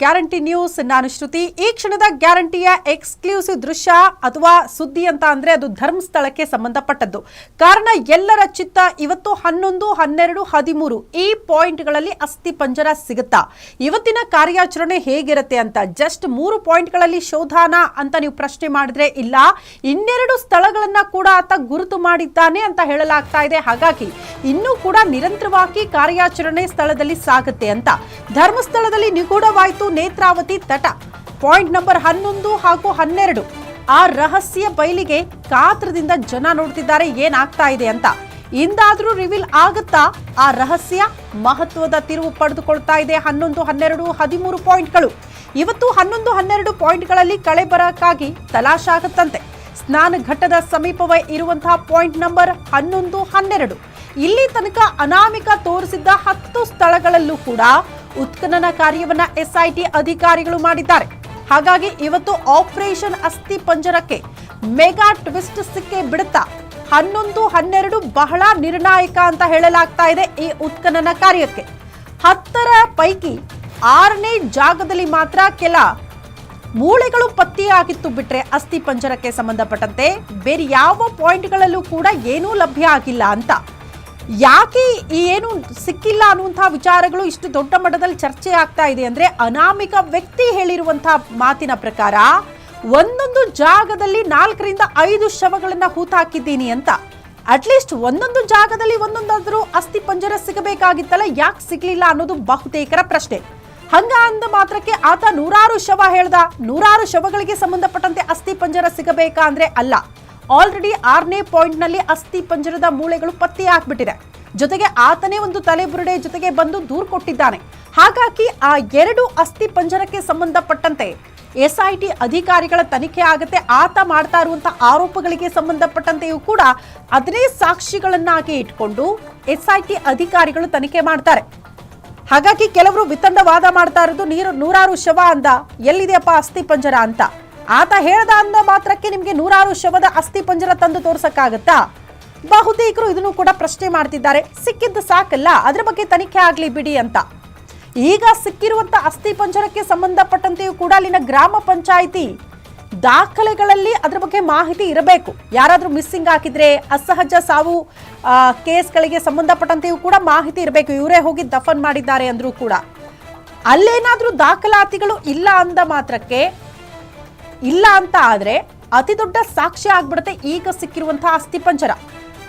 Guarantee news, ನಾನು ಶ್ರುತಿ. ಈ ಕ್ಷಣದ ಗ್ಯಾರಂಟಿಯ ಎಕ್ಸ್ಕ್ಲೂಸಿವ್ ದೃಶ್ಯ ಅಥವಾ ಸುದ್ದಿ ಅಂತ ಅಂದ್ರೆ ಅದು ಧರ್ಮಸ್ಥಳಕ್ಕೆ ಸಂಬಂಧಪಟ್ಟದ್ದು. ಕಾರಣ ಎಲ್ಲರ ಚಿತ್ತ ಇವತ್ತು ಹನ್ನೊಂದು, ಹನ್ನೆರಡು, ಹದಿಮೂರು ಈ ಪಾಯಿಂಟ್ಗಳಲ್ಲಿ ಅಸ್ಥಿ ಪಂಜರ ಸಿಗುತ್ತಾ? ಇವತ್ತಿನ ಕಾರ್ಯಾಚರಣೆ ಹೇಗಿರುತ್ತೆ ಅಂತ? ಜಸ್ಟ್ ಮೂರು ಪಾಯಿಂಟ್ಗಳಲ್ಲಿ ಶೋಧಾನ ಅಂತ ನೀವು ಪ್ರಶ್ನೆ ಮಾಡಿದ್ರೆ ಇಲ್ಲ. ಇನ್ನೆರಡು ಸ್ಥಳಗಳನ್ನ ಕೂಡ ಆತ ಗುರುತು ಮಾಡಿದ್ದಾನೆ ಅಂತ ಹೇಳಲಾಗ್ತಾ ಇದೆ. ಹಾಗಾಗಿ ಇನ್ನೂ ಕೂಡ ನಿರಂತರವಾಗಿ ಕಾರ್ಯಾಚರಣೆ ಸ್ಥಳದಲ್ಲಿ ಸಾಗುತ್ತೆ ಅಂತ. ಧರ್ಮಸ್ಥಳದಲ್ಲಿ ನಿಗೂಢವಾಯಿತು ನೇತ್ರಾವತಿ ತಟ. ಪಾಯಿಂಟ್ ನಂಬರ್ ಹನ್ನೊಂದು ಹಾಗೂ ಹನ್ನೆರಡು. ಆ ರಹಸ್ಯ ಬಯಲಿಗೆ ಕಾತ್ರದಿಂದ ಜನ ನೋಡ್ತಿದ್ದಾರೆ, ಏನಾಗ್ತಾ ಇದೆ ಅಂತ. ಇಂದಾದ್ರೂ ರಿವೀಲ್ ಆಗುತ್ತಾ? ಆ ರಹಸ್ಯ ಮಹತ್ವದ ತಿರುವು ಪಡೆದುಕೊಳ್ತಾ ಇದೆ ಹನ್ನೊಂದು, ಹನ್ನೆರಡು, ಹದಿಮೂರು ಪಾಯಿಂಟ್ಗಳು. ಇವತ್ತು ಹನ್ನೊಂದು, ಹನ್ನೆರಡು ಪಾಯಿಂಟ್ಗಳಲ್ಲಿ ಕಳೆ ಬರಕ್ಕಾಗಿ ತಲಾಶಾಗುತ್ತಂತೆ ಸ್ನಾನ ಘಟ್ಟದ ಸಮೀಪವೇ ಇರುವಂತಹ ಪಾಯಿಂಟ್ ನಂಬರ್ ಹನ್ನೊಂದು, ಹನ್ನೆರಡು. ಇಲ್ಲಿ ತನಕ ಅನಾಮಿಕ ತೋರಿಸಿದ್ದ ಹತ್ತು ಸ್ಥಳಗಳಲ್ಲೂ ಕೂಡ ಉತ್ಖನನ ಕಾರ್ಯವನ್ನ ಎಸ್ಐಟಿ ಅಧಿಕಾರಿಗಳು ಮಾಡಿದ್ದಾರೆ. ಹಾಗಾಗಿ ಇವತ್ತು ಆಪರೇಷನ್ ಅಸ್ಥಿ ಪಂಜರಕ್ಕೆ ಮೆಗಾ ಟ್ವಿಸ್ಟ್ ಸಿಕ್ಕೇ ಬಿಡುತ್ತಾ. ಹನ್ನೊಂದು, ಹನ್ನೆರಡು ಬಹಳ ನಿರ್ಣಾಯಕ ಅಂತ ಹೇಳಲಾಗ್ತಾ ಇದೆ ಈ ಉತ್ಖನನ ಕಾರ್ಯಕ್ಕೆ. ಹತ್ತರ ಪೈಕಿ ಆರನೇ ಜಾಗದಲ್ಲಿ ಮಾತ್ರ ಕೆಲ ಮೂಳೆಗಳು ಪತ್ತೆಯಾಗಿತ್ತು ಬಿಟ್ರೆ ಅಸ್ಥಿ ಪಂಜರಕ್ಕೆ ಸಂಬಂಧಪಟ್ಟಂತೆ ಬೇರೆ ಯಾವ ಪಾಯಿಂಟ್ಗಳಲ್ಲೂ ಕೂಡ ಏನೂ ಲಭ್ಯ ಆಗಿಲ್ಲ ಅಂತ. ಯಾಕೆ ಏನು ಸಿಕ್ಕಿಲ್ಲ ಅನ್ನುವಂಥ ವಿಚಾರಗಳು ಇಷ್ಟು ದೊಡ್ಡ ಮಟ್ಟದಲ್ಲಿ ಚರ್ಚೆ ಆಗ್ತಾ ಇದೆ ಅಂದ್ರೆ ಅನಾಮಿಕ ವ್ಯಕ್ತಿ ಹೇಳಿರುವಂಥ ಮಾತಿನ ಪ್ರಕಾರ ಒಂದೊಂದು ಜಾಗದಲ್ಲಿ ನಾಲ್ಕರಿಂದ ಐದು ಶವಗಳನ್ನ ಹೂತಾಕಿದ್ದೀನಿ ಅಂತ. ಅಟ್ಲೀಸ್ಟ್ ಒಂದೊಂದು ಜಾಗದಲ್ಲಿ ಒಂದೊಂದಾದ್ರೂ ಅಸ್ಥಿ ಪಂಜರ ಸಿಗಬೇಕಾಗಿತ್ತಲ್ಲ, ಯಾಕೆ ಸಿಗ್ಲಿಲ್ಲ ಅನ್ನೋದು ಬಹುತೇಕರ ಪ್ರಶ್ನೆ. ಹಂಗ ಅಂದ ಮಾತ್ರಕ್ಕೆ ಆತ ನೂರಾರು ಶವ ಹೇಳ್ದ. ನೂರಾರು ಶವಗಳಿಗೆ ಸಂಬಂಧಪಟ್ಟಂತೆ ಅಸ್ಥಿ ಪಂಜರ ಸಿಗಬೇಕಾ ಅಂದ್ರೆ ಅಲ್ಲ. ಆಲ್ರೆಡಿ ಆರನೇ ಪಾಯಿಂಟ್ನಲ್ಲಿ ಅಸ್ಥಿ ಪಂಜರದ ಮೂಳೆಗಳು ಪತ್ತೆ ಆಗ್ಬಿಟ್ಟಿದೆ. ಜೊತೆಗೆ ಆತನೇ ಒಂದು ತಲೆಬುರುಡೆ ಜೊತೆಗೆ ಬಂದು ದೂರು ಕೊಟ್ಟಿದ್ದಾನೆ. ಹಾಗಾಗಿ ಆ ಎರಡು ಅಸ್ಥಿ ಪಂಜರಕ್ಕೆ ಸಂಬಂಧಪಟ್ಟಂತೆ ಎಸ್ಐಟಿ ಅಧಿಕಾರಿಗಳ ತನಿಖೆ ಆಗುತ್ತೆ ಆತ ಮಾಡ್ತಾ ಇರುವಂತಹ ಆರೋಪಗಳಿಗೆ ಸಂಬಂಧಪಟ್ಟಂತೆಯೂ ಕೂಡ ಅದನ್ನೇ ಸಾಕ್ಷಿಗಳನ್ನಾಗಿ ಇಟ್ಕೊಂಡು ಎಸ್ಐಟಿ ಅಧಿಕಾರಿಗಳು ತನಿಖೆ ಮಾಡ್ತಾರೆ. ಹಾಗಾಗಿ ಕೆಲವರು ವಿತಂಡವಾದ ಮಾಡ್ತಾ ಇರೋದು ನೀರು ನೂರಾರು ಶವ ಅಂದ. ಎಲ್ಲಿದೆಯಪ್ಪ ಅಸ್ಥಿ ಪಂಜರ ಅಂತ. ಆತ ಹೇಳ್ದ ಅಂದ ಮಾತ್ರಕ್ಕೆ ನಿಮಗೆ ನೂರಾರು ಶವದ ಅಸ್ಥಿ ಪಂಜರ ತಂದು ತೋರ್ಸಕ್ಕಾಗತ್ತಾ? ಬಹುತೇಕರು ಇದನ್ನು ಕೂಡ ಪ್ರಶ್ನೆ ಮಾಡ್ತಿದ್ದಾರೆ. ಸಿಕ್ಕಿದ್ದು ಸಾಕಲ್ಲ, ಅದ್ರ ಬಗ್ಗೆ ತನಿಖೆ ಆಗ್ಲಿ ಬಿಡಿ ಅಂತ. ಈಗ ಸಿಕ್ಕಿರುವಂತ ಅಸ್ಥಿ ಪಂಜರಕ್ಕೆ ಸಂಬಂಧಪಟ್ಟಂತೆಯೂ ಕೂಡ ಅಲ್ಲಿನ ಗ್ರಾಮ ಪಂಚಾಯಿತಿ ದಾಖಲೆಗಳಲ್ಲಿ ಅದ್ರ ಬಗ್ಗೆ ಮಾಹಿತಿ ಇರಬೇಕು. ಯಾರಾದ್ರೂ ಮಿಸ್ಸಿಂಗ್ ಹಾಕಿದ್ರೆ, ಅಸಹಜ ಸಾವು ಕೇಸ್ಗಳಿಗೆ ಸಂಬಂಧಪಟ್ಟಂತೆಯೂ ಕೂಡ ಮಾಹಿತಿ ಇರಬೇಕು. ಇವರೇ ಹೋಗಿ ದಫನ್ ಮಾಡಿದ್ದಾರೆ ಅಂದ್ರೂ ಕೂಡ. ಅಲ್ಲೇನಾದ್ರೂ ದಾಖಲಾತಿಗಳು ಇಲ್ಲ ಅಂದ ಮಾತ್ರಕ್ಕೆ ಇಲ್ಲ ಅಂತ ಆದರೆ ಅತಿ ದೊಡ್ಡ ಸಾಕ್ಷ್ಯ ಆಗ್ಬಿಡುತ್ತೆ ಈಗ ಸಿಕ್ಕಿರುವಂತಹ ಅಸ್ಥಿ ಪಂಜರ.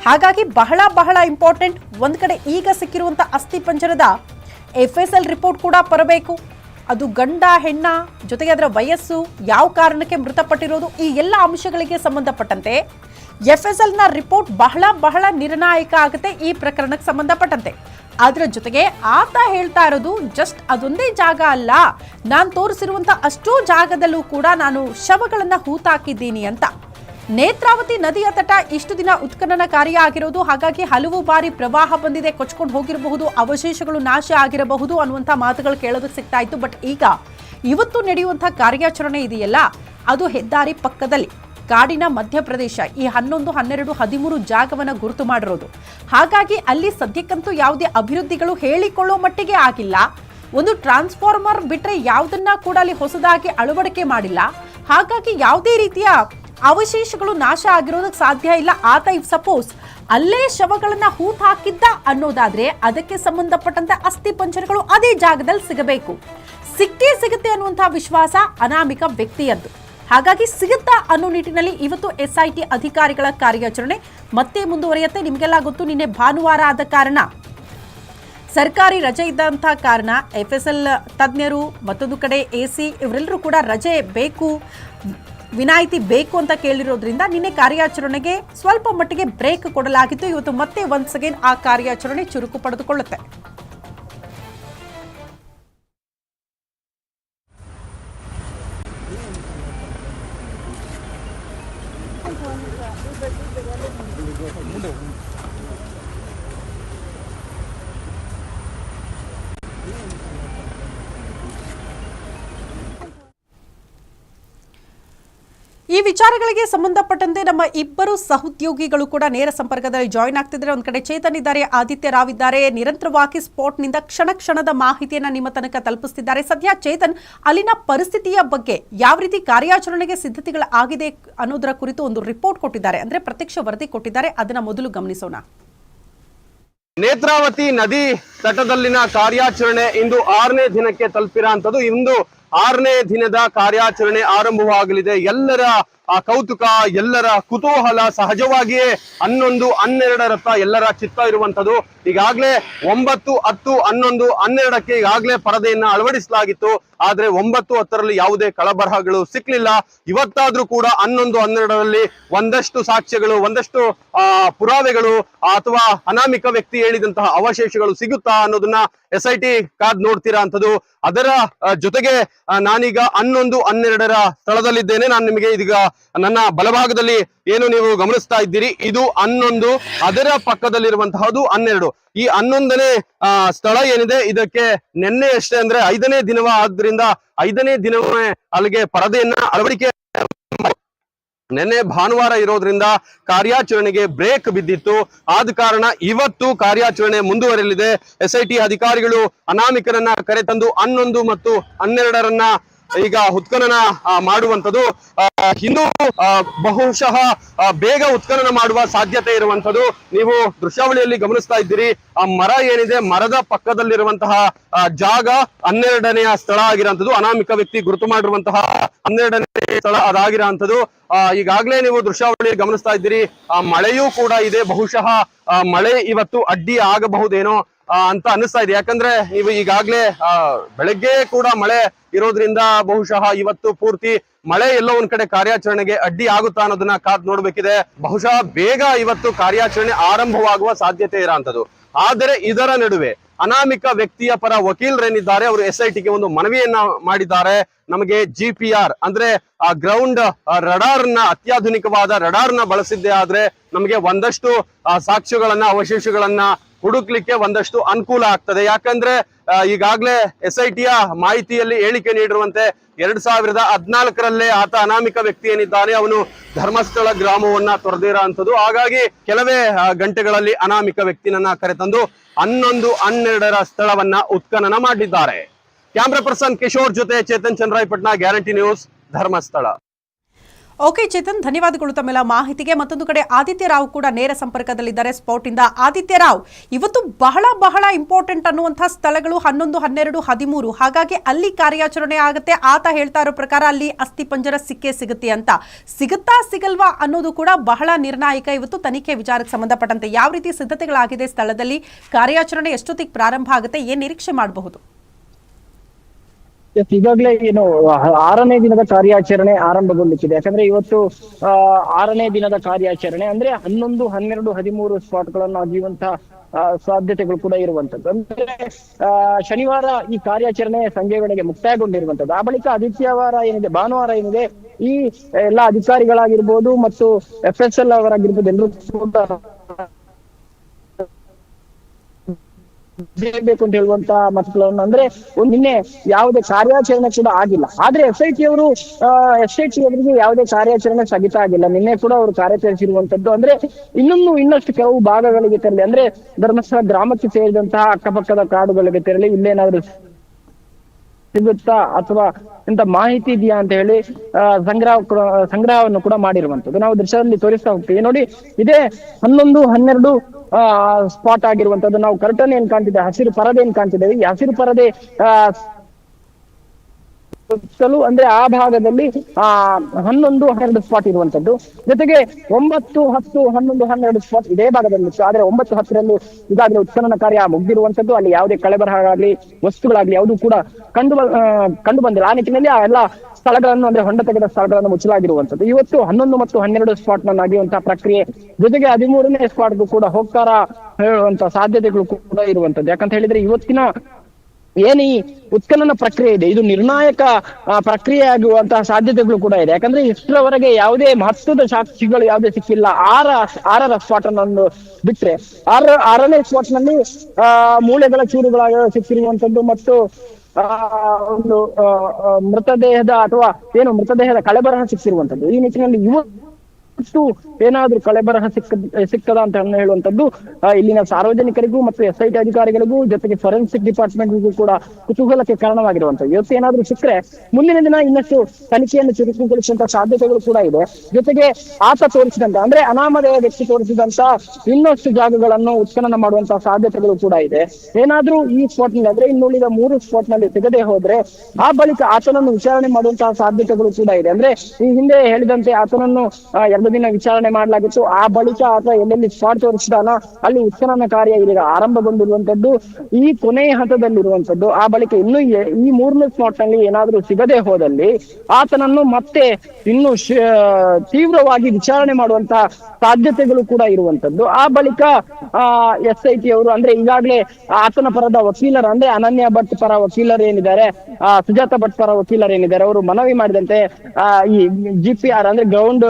ಹಾಗಾಗಿ ಬಹಳ ಬಹಳ ಇಂಪಾರ್ಟೆಂಟ್ ಒಂದು ಕಡೆ ಈಗ ಸಿಕ್ಕಿರುವಂತಹ ಅಸ್ಥಿ ಪಂಜರದ ಎಫ್ ಎಸ್ ಎಲ್ ರಿಪೋರ್ಟ್ ಕೂಡ ಬರಬೇಕು. ಅದು ಗಂಡ, ಹೆಣ್ಣ, ಜೊತೆಗೆ ಅದರ ವಯಸ್ಸು, ಯಾವ ಕಾರಣಕ್ಕೆ ಮೃತಪಟ್ಟಿರೋದು, ಈ ಎಲ್ಲ ಅಂಶಗಳಿಗೆ ಸಂಬಂಧಪಟ್ಟಂತೆ ಎಫ್ ಎಸ್ ಎಲ್ನ ರಿಪೋರ್ಟ್ ಬಹಳ ಬಹಳ ನಿರ್ಣಾಯಕ ಆಗುತ್ತೆ ಈ ಪ್ರಕರಣಕ್ಕೆ ಸಂಬಂಧಪಟ್ಟಂತೆ. ಅದರ ಜೊತೆಗೆ ಆತ ಹೇಳ್ತಾ ಇರೋದು ಜಸ್ಟ್ ಅದೊಂದೇ ಜಾಗ ಅಲ್ಲ. ನಾನು ತೋರಿಸಿರುವಂತ ಅಷ್ಟೋ ಜಾಗದಲ್ಲೂ ಕೂಡ ನಾನು ಶವಗಳನ್ನ ಹೂತಾಕಿದ್ದೀನಿ ಅಂತ. ನೇತ್ರಾವತಿ ನದಿಯ ತಟ ಇಷ್ಟು ದಿನ ಉತ್ಖನನ ಕಾರ್ಯ ಆಗಿರೋದು, ಹಾಗಾಗಿ ಹಲವು ಬಾರಿ ಪ್ರವಾಹ ಬಂದಿದೆ, ಕೊಚ್ಕೊಂಡು ಹೋಗಿರಬಹುದು, ಅವಶೇಷಗಳು ನಾಶ ಆಗಿರಬಹುದು ಅನ್ನುವಂಥ ಮಾತುಗಳು ಕೇಳೋದಕ್ಕೆ ಸಿಗ್ತಾ ಬಟ್ ಈಗ ಇವತ್ತು ನಡೆಯುವಂಥ ಕಾರ್ಯಾಚರಣೆ ಇದೆಯಲ್ಲ, ಅದು ಹೆದ್ದಾರಿ ಪಕ್ಕದಲ್ಲಿ. ಕಾಡಿನ ಮಧ್ಯಪ್ರದೇಶ ಈ ಹನ್ನೊಂದು, ಹನ್ನೆರಡು, ಹದಿಮೂರು ಜಾಗವನ್ನು ಗುರುತು ಮಾಡಿರೋದು. ಹಾಗಾಗಿ ಅಲ್ಲಿ ಸದ್ಯಕ್ಕಂತೂ ಯಾವುದೇ ಅಭಿವೃದ್ಧಿಗಳು ಹೇಳಿಕೊಳ್ಳೋ ಮಟ್ಟಿಗೆ ಆಗಿಲ್ಲ. ಒಂದು ಟ್ರಾನ್ಸ್ಫಾರ್ಮರ್ ಬಿಟ್ಟರೆ ಯಾವುದನ್ನ ಕೂಡ ಅಲ್ಲಿ ಹೊಸದಾಗಿ ಅಳವಡಿಕೆ ಮಾಡಿಲ್ಲ. ಹಾಗಾಗಿ ಯಾವುದೇ ರೀತಿಯ ಅವಶೇಷಗಳು ನಾಶ ಆಗಿರೋದಕ್ಕೆ ಸಾಧ್ಯ ಇಲ್ಲ. ಆ ಟೈಪ್ ಸಪೋಸ್ ಅಲ್ಲೇ ಶವಗಳನ್ನ ಹೂತ್ ಹಾಕಿದ್ದ ಅನ್ನೋದಾದ್ರೆ ಅದಕ್ಕೆ ಸಂಬಂಧಪಟ್ಟಂತ ಅಸ್ಥಿ ಪಂಜರಗಳು ಅದೇ ಜಾಗದಲ್ಲಿ ಸಿಗಬೇಕು. ಸಿಕ್ಕೇ ಸಿಗುತ್ತೆ ಅನ್ನುವಂತಹ ವಿಶ್ವಾಸ ಅನಾಮಿಕ ವ್ಯಕ್ತಿಯದ್ದು. ಹಾಗಾಗಿ ಸಿಗುತ್ತಾ ಅನ್ನೋ ನಿಟ್ಟಿನಲ್ಲಿ ಇವತ್ತು ಎಸ್ಐಟಿ ಅಧಿಕಾರಿಗಳ ಕಾರ್ಯಾಚರಣೆ ಮತ್ತೆ ಮುಂದುವರಿಯುತ್ತೆ. ನಿಮಗೆಲ್ಲ ಗೊತ್ತು, ನಿನ್ನೆ ಭಾನುವಾರ ಆದ ಕಾರಣ. ಸರ್ಕಾರಿ ರಜೆ ಇದ್ದಂಥ ಕಾರಣ ಎಫ್ ಎಸ್ ಎಲ್ ತಜ್ಞರು ಮತ್ತೊಂದು ಕಡೆ ಎ ಸಿ ಇವರೆಲ್ಲರೂ ಕೂಡ ರಜೆ ಬೇಕು, ವಿನಾಯಿತಿ ಬೇಕು ಅಂತ ಕೇಳಿರೋದ್ರಿಂದ ನಿನ್ನೆ ಕಾರ್ಯಾಚರಣೆಗೆ ಸ್ವಲ್ಪ ಮಟ್ಟಿಗೆ ಬ್ರೇಕ್ ಕೊಡಲಾಗಿತ್ತು. ಇವತ್ತು ಮತ್ತೆ ಒನ್ಸ್ ಅಗೇನ್ ಆ ಕಾರ್ಯಾಚರಣೆ ಚುರುಕು ಪಡೆದುಕೊಳ್ಳುತ್ತೆ. ಈ ವಿಚಾರಗಳಿಗೆ ಸಂಬಂಧಪಟ್ಟಂತೆ ನಮ್ಮ ಇಬ್ಬರು ಸಹೋದ್ಯೋಗಿಗಳು ಕೂಡ ನೇರ ಸಂಪರ್ಕದಲ್ಲಿ ಜಾಯಿನ್ ಆಗ್ತಿದ್ದಾರೆ. ಒಂದ್ ಕಡೆ ಚೇತನ್ ಇದ್ದಾರೆ, ಆದಿತ್ಯ ರಾವ್ ಇದ್ದಾರೆ. ನಿರಂತರವಾಗಿ ಸ್ಪಾಟ್ನಿಂದ ಕ್ಷಣ ಕ್ಷಣದ ಮಾಹಿತಿಯನ್ನ ನಿಮ್ಮ ತನಕ ತಲುಪಿಸ್ತಿದ್ದಾರೆ. ಸದ್ಯ ಚೇತನ್ ಅಲ್ಲಿನ ಪರಿಸ್ಥಿತಿಯ ಬಗ್ಗೆ ಯಾವ ರೀತಿ ಕಾರ್ಯಾಚರಣೆಗೆ ಸಿದ್ಧತೆಗಳು ಆಗಿದೆ ಅನ್ನೋದರ ಕುರಿತು ಒಂದು ರಿಪೋರ್ಟ್ ಕೊಟ್ಟಿದ್ದಾರೆ. ಅಂದ್ರೆ ಪ್ರತ್ಯಕ್ಷ ವರದಿ ಕೊಟ್ಟಿದ್ದಾರೆ. ಅದನ್ನ ಮೊದಲು ಗಮನಿಸೋಣ. ನೇತ್ರಾವತಿ ನದಿ ತಟದಲ್ಲಿನ ಕಾರ್ಯಾಚರಣೆ ಇಂದು ಆರನೇ ದಿನಕ್ಕೆ ತಲುಪಿರೋ ಇಂದು ಆರನೇ ದಿನದ ಕಾರ್ಯಾಚರಣೆ ಆರಂಭವಾಗಲಿದೆ. ಎಲ್ಲರ, ಆ, ಕೌತುಕ, ಎಲ್ಲರ ಕುತೂಹಲ ಸಹಜವಾಗಿಯೇ ಹನ್ನೊಂದು, ಹನ್ನೆರಡರತ್ತ ಎಲ್ಲರ ಚಿತ್ತ ಇರುವಂತದ್ದು ಈಗಾಗಲೇ ಒಂಬತ್ತು, ಹತ್ತು, ಹನ್ನೊಂದು, ಹನ್ನೆರಡಕ್ಕೆ ಈಗಾಗಲೇ ಪರದೆಯನ್ನ ಅಳವಡಿಸಲಾಗಿತ್ತು. ಆದ್ರೆ ಒಂಬತ್ತು, ಹತ್ತರಲ್ಲಿ ಯಾವುದೇ ಕಳಬರಹಗಳು ಸಿಕ್ಲಿಲ್ಲ. ಇವತ್ತಾದ್ರೂ ಕೂಡ ಹನ್ನೊಂದು, ಹನ್ನೆರಡರಲ್ಲಿ ಒಂದಷ್ಟು ಸಾಕ್ಷ್ಯಗಳು, ಒಂದಷ್ಟು, ಆ, ಪುರಾವೆಗಳು ಅಥವಾ ಅನಾಮಿಕ ವ್ಯಕ್ತಿ ಹೇಳಿದಂತಹ ಅವಶೇಷಗಳು ಸಿಗುತ್ತಾ ಅನ್ನೋದನ್ನ ಎಸ್ ಐ ಟಿ ಕಾದ್ ನೋಡ್ತೀರಾ ಅಂತದ್ದು ಅದರ ಜೊತೆಗೆ ನಾನೀಗ ಹನ್ನೊಂದು, ಹನ್ನೆರಡರ ಸ್ಥಳದಲ್ಲಿದ್ದೇನೆ. ನಾನು ನಿಮಗೆ ಇದೀಗ ನನ್ನ ಬಲಭಾಗದಲ್ಲಿ ಏನು ನೀವು ಗಮನಿಸ್ತಾ ಇದ್ದೀರಿ? ಇದು ಹನ್ನೊಂದು, ಅದರ ಪಕ್ಕದಲ್ಲಿರುವಂತಹದ್ದು ಹನ್ನೆರಡು. ಈ ಹನ್ನೊಂದನೇ ಸ್ಥಳ ಏನಿದೆ? ಇದಕ್ಕೆ ನಿನ್ನೆ ಅಷ್ಟೇ ಅಂದ್ರೆ ಐದನೇ ದಿನವ ಆದ್ರಿಂದ ಐದನೇ ದಿನವೇ ಅಲ್ಲಿಗೆ ಪರದೆಯನ್ನ ಅಳವಡಿಕೆ ನಿನ್ನೆ ಭಾನುವಾರ ಇರೋದ್ರಿಂದ ಕಾರ್ಯಾಚರಣೆಗೆ ಬ್ರೇಕ್ ಬಿದ್ದಿತ್ತು. ಆದ ಕಾರಣ ಇವತ್ತು ಕಾರ್ಯಾಚರಣೆ ಮುಂದುವರೆಯಲಿದೆ. ಎಸ್ ಅಧಿಕಾರಿಗಳು ಅನಾಮಿಕರನ್ನ ಕರೆತಂದು ಹನ್ನೊಂದು ಮತ್ತು ಹನ್ನೆರಡರನ್ನ ಈಗ ಉತ್ಖನನ ಮಾಡುವಂಥದ್ದು. ಹಿಂದೂ ಬಹುಶಃ ಬೇಗ ಉತ್ಖನನ ಮಾಡುವ ಸಾಧ್ಯತೆ ಇರುವಂಥದ್ದು. ನೀವು ದೃಶ್ಯಾವಳಿಯಲ್ಲಿ ಗಮನಿಸ್ತಾ ಇದ್ದೀರಿ. ಆ, ಮರ ಏನಿದೆ, ಮರದ ಪಕ್ಕದಲ್ಲಿರುವಂತಹ ಜಾಗ ಹನ್ನೆರಡನೆಯ ಸ್ಥಳ ಆಗಿರುವಂಥದ್ದು. ಅನಾಮಿಕ ವ್ಯಕ್ತಿ ಗುರುತು ಮಾಡಿರುವಂತಹ ಹನ್ನೆರಡನೇ ಸ್ಥಳ ಅದಾಗಿರುವಂಥದ್ದು ಆ, ಈಗಾಗ್ಲೇ ನೀವು ದೃಶ್ಯಾವಳಿ ಗಮನಿಸ್ತಾ ಇದ್ದೀರಿ. ಆ ಮಳೆಯೂ ಕೂಡ ಇದೆ. ಬಹುಶಃ ಮಳೆ ಇವತ್ತು ಅಡ್ಡಿ ಆಗಬಹುದೇನೋ ಅಂತ ಅನ್ನಿಸ್ತಾ ಇದೆ. ಯಾಕಂದ್ರೆ ನೀವು ಈಗಾಗ್ಲೇ ಬೆಳಗ್ಗೆ ಕೂಡ ಮಳೆ ಇರೋದ್ರಿಂದ ಬಹುಶಃ ಇವತ್ತು ಪೂರ್ತಿ ಮಳೆ ಎಲ್ಲೋ ಒಂದ್ ಕಡೆ ಕಾರ್ಯಾಚರಣೆಗೆ ಅಡ್ಡಿ ಆಗುತ್ತಾ ಅನ್ನೋದನ್ನ ಕಾದ್ ನೋಡ್ಬೇಕಿದೆ. ಬಹುಶಃ ಬೇಗ ಇವತ್ತು ಕಾರ್ಯಾಚರಣೆ ಆರಂಭವಾಗುವ ಸಾಧ್ಯತೆ ಇರುವಂತದ್ದು ಆದರೆ ಇದರ ನಡುವೆ ಅನಾಮಿಕ ವ್ಯಕ್ತಿಯ ಪರ ವಕೀಲರೇನಿದ್ದಾರೆ, ಅವರು ಎಸ್ ಐ ಟಿಗೆ ಒಂದು ಮನವಿಯನ್ನ ಮಾಡಿದ್ದಾರೆ. ನಮಗೆ ಜಿ ಪಿ ಆರ್ ಅಂದ್ರೆ, ಆ ಗ್ರೌಂಡ್ ರಡಾರ್ನ ಅತ್ಯಾಧುನಿಕವಾದ ರಡಾರ್ನ ಬಳಸಿದ್ದೇ ಆದ್ರೆ ನಮಗೆ ಒಂದಷ್ಟು ಸಾಕ್ಷ್ಯಗಳನ್ನ, ಅವಶೇಷಗಳನ್ನ ಹುಡುಕ್ಲಿಕ್ಕೆ ಒಂದಷ್ಟು ಅನುಕೂಲ ಆಗ್ತದೆ. ಯಾಕಂದ್ರೆ ಈಗಾಗ್ಲೇ ಎಸ್ ಐ ಟಿಯ ಮಾಹಿತಿಯಲ್ಲಿ ಹೇಳಿಕೆ ನೀಡಿರುವಂತೆ ಎರಡ್ ಸಾವಿರದ ಹದ್ನಾಲ್ಕರಲ್ಲೇ ಆತ ಅನಾಮಿಕ ವ್ಯಕ್ತಿ ಏನಿದ್ದಾನೆ, ಅವನು ಧರ್ಮಸ್ಥಳ ಗ್ರಾಮವನ್ನ ತೊರೆದಿರೋ ಅಂಥದ್ದು. ಹಾಗಾಗಿ ಕೆಲವೇ ಗಂಟೆಗಳಲ್ಲಿ ಅನಾಮಿಕ ವ್ಯಕ್ತಿನನ್ನ ಕರೆತಂದು ಹನ್ನೊಂದು ಹನ್ನೆರಡರ ಸ್ಥಳವನ್ನ ಉತ್ಖನನ ಮಾಡಿದ್ದಾರೆ. ಕ್ಯಾಮ್ರಾ ಪರ್ಸನ್ ಕಿಶೋರ್ ಜೊತೆ Chetan Chandrayapatna guarantee news, Dharmasthala. Okay Chetan, ಧನ್ಯವಾದಗಳು ತಮ್ಮೆಲ್ಲ ಮಾಹಿತಿಗೆ. ಮತ್ತೊಂದು ಕಡೆ ಆದಿತ್ಯ ರಾವ್ ಕೂಡ ನೇರ ಸಂಪರ್ಕದಲ್ಲಿದ್ದಾರೆ ಸ್ಪಾಟ್ ಇಂದ ಆದಿತ್ಯ ರಾವ್, ಇವತ್ತು ಬಹಳ ಬಹಳ ಇಂಪಾರ್ಟೆಂಟ್ ಅನ್ನುವಂತಹ ಸ್ಥಳಗಳು ಹನ್ನೊಂದು, ಹನ್ನೆರಡು, ಹದಿಮೂರು. ಹಾಗಾಗಿ ಅಲ್ಲಿ ಕಾರ್ಯಾಚರಣೆ ಆಗುತ್ತೆ ಆತ ಹೇಳ್ತಾ ಇರೋ ಪ್ರಕಾರ ಅಲ್ಲಿ ಅಸ್ಥಿ ಪಂಜರ ಸಿಕ್ಕೇ ಸಿಗುತ್ತೆ ಅಂತ. ಸಿಗುತ್ತಾ ಸಿಗಲ್ವಾ ಅನ್ನೋದು ಕೂಡ ಬಹಳ ನಿರ್ಣಾಯಕ. ಇವತ್ತು ತನಿಖೆ ವಿಚಾರಕ್ಕೆ ಸಂಬಂಧಪಟ್ಟಂತೆ ಯಾವ ರೀತಿ ಸಿದ್ಧತೆಗಳಾಗಿದೆ ಸ್ಥಳದಲ್ಲಿ, ಕಾರ್ಯಾಚರಣೆ ಎಷ್ಟೊತ್ತಿಗೆ ಪ್ರಾರಂಭ ಆಗುತ್ತೆ, ಏನ್ ನಿರೀಕ್ಷೆ ಮಾಡಬಹುದು? ಎಸ್ ಈಗಾಗಲೇ ಏನು ಆರನೇ ದಿನದ ಕಾರ್ಯಾಚರಣೆ ಆರಂಭಗೊಳ್ಳುತ್ತಿದೆ ಯಾಕಂದ್ರೆ ಇವತ್ತು ಆರನೇ ದಿನದ ಕಾರ್ಯಾಚರಣೆ, ಅಂದ್ರೆ ಹನ್ನೊಂದು, ಹನ್ನೆರಡು, ಹದಿಮೂರು ಸ್ಪಾಟ್ಗಳನ್ನು ಅಗಿಯುವಂತಹ ಸಾಧ್ಯತೆಗಳು ಕೂಡ ಇರುವಂತದ್ದು. ಅಂದ್ರೆ ಶನಿವಾರ ಈ ಕಾರ್ಯಾಚರಣೆ ಸಂಜೆ ವೇಳೆಗೆ ಮುಕ್ತಾಯಗೊಂಡಿರುವಂತದ್ದು. ಆ ಬಳಿಕ ಆದಿತ್ಯವಾರ ಏನಿದೆ, ಭಾನುವಾರ ಏನಿದೆ, ಈ ಎಲ್ಲಾ ಅಧಿಕಾರಿಗಳಾಗಿರ್ಬೋದು ಮತ್ತು ಎಫ್ ಎಸ್ ಎಲ್ ಅವರಾಗಿರ್ಬೋದು ಎಲ್ಲರೂ ಬೇಕು ಅಂತ ಹೇಳುವಂತ ಮತಗಳನ್ನು ಅಂದ್ರೆ ನಿನ್ನೆ ಯಾವುದೇ ಕಾರ್ಯಾಚರಣೆ ಕೂಡ ಆಗಿಲ್ಲ. ಆದ್ರೆ ಎಸ್ ಐ ಟಿ ಅವರು ಎಸ್ ಐ ಟಿ ಅವರಿಗೆ ಯಾವುದೇ ಕಾರ್ಯಾಚರಣೆ ಸ್ಥಗಿತ ಆಗಿಲ್ಲ. ನಿನ್ನೆ ಕೂಡ ಅವರು ಕಾರ್ಯಾಚರಿಸಿರುವಂತದ್ದು ಅಂದ್ರೆ ಇನ್ನೊಂದು ಇನ್ನಷ್ಟು ಕೆಲವು ಭಾಗಗಳಿಗೆ ತೆರಳಿ. ಅಂದ್ರೆ ಧರ್ಮಸ್ಥಳ ಗ್ರಾಮಕ್ಕೆ ಸೇರಿದಂತಹ ಅಕ್ಕಪಕ್ಕದ ಕಾಡುಗಳಿಗೆ ತೆರಳಿ. ಇಲ್ಲೇನಾದ್ರು ಸಿಗುತ್ತಾ ಅಥವಾ ಇಂತ ಮಾಹಿತಿ ಇದೆಯಾ ಅಂತ ಹೇಳಿ ಸಂಗ್ರಹ ಸಂಗ್ರಹವನ್ನು ಕೂಡ ಮಾಡಿರುವಂತದ್ದು. ನಾವು ದೃಶ್ಯದಲ್ಲಿ ತೋರಿಸ್ತಾ ಹೋಗ್ತೀವಿ. ನೋಡಿ, ಇದೇ ಹನ್ನೊಂದು, ಹನ್ನೆರಡು ಸ್ಪಾಟ್ ಆಗಿರುವಂತದ್ದು. ನಾವು ಕರ್ಟನ್ ಏನ್ ಕಾಣ್ತಿದೆ ಹಸಿರು ಪರದೆ ಏನ್ ಕಾಣ್ತಿದ್ದೇವೆ. ಈ ಹಸಿರು ಪರದೆ ಆ ಸುತ್ತಲೂ ಅಂದ್ರೆ ಆ ಭಾಗದಲ್ಲಿ, ಆ ಹನ್ನೊಂದು, ಹನ್ನೆರಡು ಸ್ಪಾಟ್ ಇರುವಂತದ್ದು. ಜೊತೆಗೆ ಒಂಬತ್ತು, ಹತ್ತು, ಹನ್ನೊಂದು, ಹನ್ನೆರಡು ಸ್ಪಾಟ್ ಇದೇ ಭಾಗದಲ್ಲಿ. ಆದ್ರೆ ಒಂಬತ್ತು, ಹತ್ತರಲ್ಲಿ ಈಗಾಗಲೇ ಉತ್ಖನನ ಕಾರ್ಯ ಮುಗ್ದಿರುವಂತದ್ದು. ಅಲ್ಲಿ ಯಾವುದೇ ಕಳೆಬರಹ ಆಗ್ಲಿ ವಸ್ತುಗಳಾಗ್ಲಿ ಯಾವುದು ಕೂಡ ಕಂಡು ಕಂಡು ಬಂದಿಲ್ಲ. ಆ ನಿಟ್ಟಿನಲ್ಲಿ ಆ ಎಲ್ಲ ಸ್ಥಳಗಳನ್ನು, ಅಂದ್ರೆ ಹೊಂಡ ತೆಗೆದ ಸ್ಥಳಗಳನ್ನು ಮುಚ್ಚಲಾಗಿರುವಂತದ್ದು. ಇವತ್ತು ಹನ್ನೊಂದು ಮತ್ತು ಹನ್ನೆರಡು ಸ್ಪಾಟ್ನ ಆಗಿರುವಂತಹ ಪ್ರಕ್ರಿಯೆ, ಜೊತೆಗೆ ಹದಿಮೂರನೇ ಸ್ಪಾಟ್ಗೂ ಕೂಡ ಹೋಗ್ತಾರ ಹೇಳುವಂತ ಸಾಧ್ಯತೆಗಳು ಕೂಡ ಇರುವಂತದ್ದು. ಯಾಕಂತ ಹೇಳಿದ್ರೆ ಇವತ್ತಿನ ಏನ್ ಈ ಉತ್ಖನನ ಪ್ರಕ್ರಿಯೆ ಇದೆ? ಇದು ನಿರ್ಣಾಯಕ ಪ್ರಕ್ರಿಯೆ ಆಗುವಂತಹ ಸಾಧ್ಯತೆಗಳು ಕೂಡ ಇದೆ. ಯಾಕಂದ್ರೆ ಇಷ್ಟರವರೆಗೆ ಯಾವುದೇ ಮಹತ್ವದ ಸಾಕ್ಷಿಗಳು ಯಾವುದೇ ಸಿಕ್ಕಿಲ್ಲ. ಆರ ಆರರ ಸ್ಪಾಟ್ ಅನ್ನು ಬಿಟ್ರೆ ಆರ ಆರನೇ ಸ್ಪಾಟ್ನಲ್ಲಿ ಆ ಮೂಳೆಗಳ ಚೂರುಗಳ ಸಿಕ್ಕಿರುವಂತದ್ದು ಮತ್ತು ಆ, ಒಂದು ಮೃತದೇಹದ ಅಥವಾ ಏನು ಮೃತದೇಹದ ಕಳೆಬರಹ ಸಿಕ್ಕಿರುವಂತದ್ದು. ಈ ನಿಟ್ಟಿನಲ್ಲಿ ಇವತ್ತು ಏನಾದ್ರೂ ಕಳೆಬರಹ ಸಿಕ್ಕ ಸಿಕ್ಕದ ಅಂತ ಹೇಳುವಂತದ್ದು ಇಲ್ಲಿನ ಸಾರ್ವಜನಿಕರಿಗೂ ಮತ್ತು ಎಸ್ ಐ ಟಿ ಅಧಿಕಾರಿಗಳಿಗೂ ಜೊತೆಗೆ ಫೊರೆನ್ಸಿಕ್ ಡಿಪಾರ್ಟ್ಮೆಂಟ್ಗೂ ಕೂಡ ಕುತೂಹಲಕ್ಕೆ ಕಾರಣವಾಗಿರುವಂತದ್ದು ಇವತ್ತು ಏನಾದ್ರೂ ಸಿಕ್ಕರೆ ಮುಂದಿನ ದಿನ ಇನ್ನಷ್ಟು ತನಿಖೆಯನ್ನು ಚುರುಕುಗೊಳಿಸುವಂತ ಸಾಧ್ಯತೆಗಳು ಕೂಡ ಇದೆ. ಜೊತೆಗೆ ಆತ ತೋರಿಸಿದಂತ ಅಂದ್ರೆ ಅನಾಮಧೇಯ ವ್ಯಕ್ತಿ ತೋರಿಸಿದಂತ ಇನ್ನಷ್ಟು ಜಾಗಗಳನ್ನು ಉತ್ಖನನ ಮಾಡುವಂತಹ ಸಾಧ್ಯತೆಗಳು ಕೂಡ ಇದೆ. ಏನಾದ್ರೂ ಈ ಸ್ಪಾಟ್ನಲ್ಲಿ ಅಂದ್ರೆ ಇನ್ನುಳಿದ ಮೂರು ಸ್ಪಾಟ್ನಲ್ಲಿ ತೆಗೆದೇ ಹೋದ್ರೆ ಆ ಬಳಿಕ ಆತನನ್ನು ವಿಚಾರಣೆ ಮಾಡುವಂತಹ ಸಾಧ್ಯತೆಗಳು ಕೂಡ ಇದೆ. ಅಂದ್ರೆ ಈ ಹಿಂದೆ ಹೇಳಿದಂತೆ ಆತನನ್ನು ಆ, ದಿನ ವಿಚಾರಣೆ ಮಾಡಲಾಗಿತ್ತು. ಆ ಬಳಿಕ ಆತ ಎಲ್ಲೆಲ್ಲಿ ಸ್ಪಾಟ್ ತೋರಿಸಿದಾನ ಅಲ್ಲಿ ಉತ್ಖನನ ಕಾರ್ಯ ಇದೀಗ ಆರಂಭಗೊಂಡಿರುವಂತದ್ದು ಈ ಕೊನೆಯ ಹಂತದಲ್ಲಿರುವಂತದ್ದು ಆ ಬಳಿಕ ಇನ್ನು ಈ ಮೂರನೇ ಸ್ಪಾಟ್ನಲ್ಲಿ ಏನಾದ್ರೂ ಸಿಗದೆ ಹೋದಲ್ಲಿ ಆತನನ್ನು ಮತ್ತೆ ಇನ್ನು ತೀವ್ರವಾಗಿ ವಿಚಾರಣೆ ಮಾಡುವಂತಹ ಸಾಧ್ಯತೆಗಳು ಕೂಡ ಇರುವಂತದ್ದು. ಆ ಬಳಿಕ ಎಸ್ ಐ ಟಿ ಅವರು, ಅಂದ್ರೆ ಈಗಾಗಲೇ ಆತನ ಪರದ ವಕೀಲರ, ಅಂದ್ರೆ ಅನನ್ಯ ಭಟ್ ಪರ ವಕೀಲರು ಏನಿದ್ದಾರೆ ಆ, ಸುಜಾತ ಭಟ್ ಪರ ವಕೀಲರು ಏನಿದ್ದಾರೆ ಅವರು ಮನವಿ ಮಾಡಿದಂತೆ, ಆ, ಈ ಜಿ ಪಿ ಆರ್, ಅಂದ್ರೆ ಗ್ರೌಂಡ್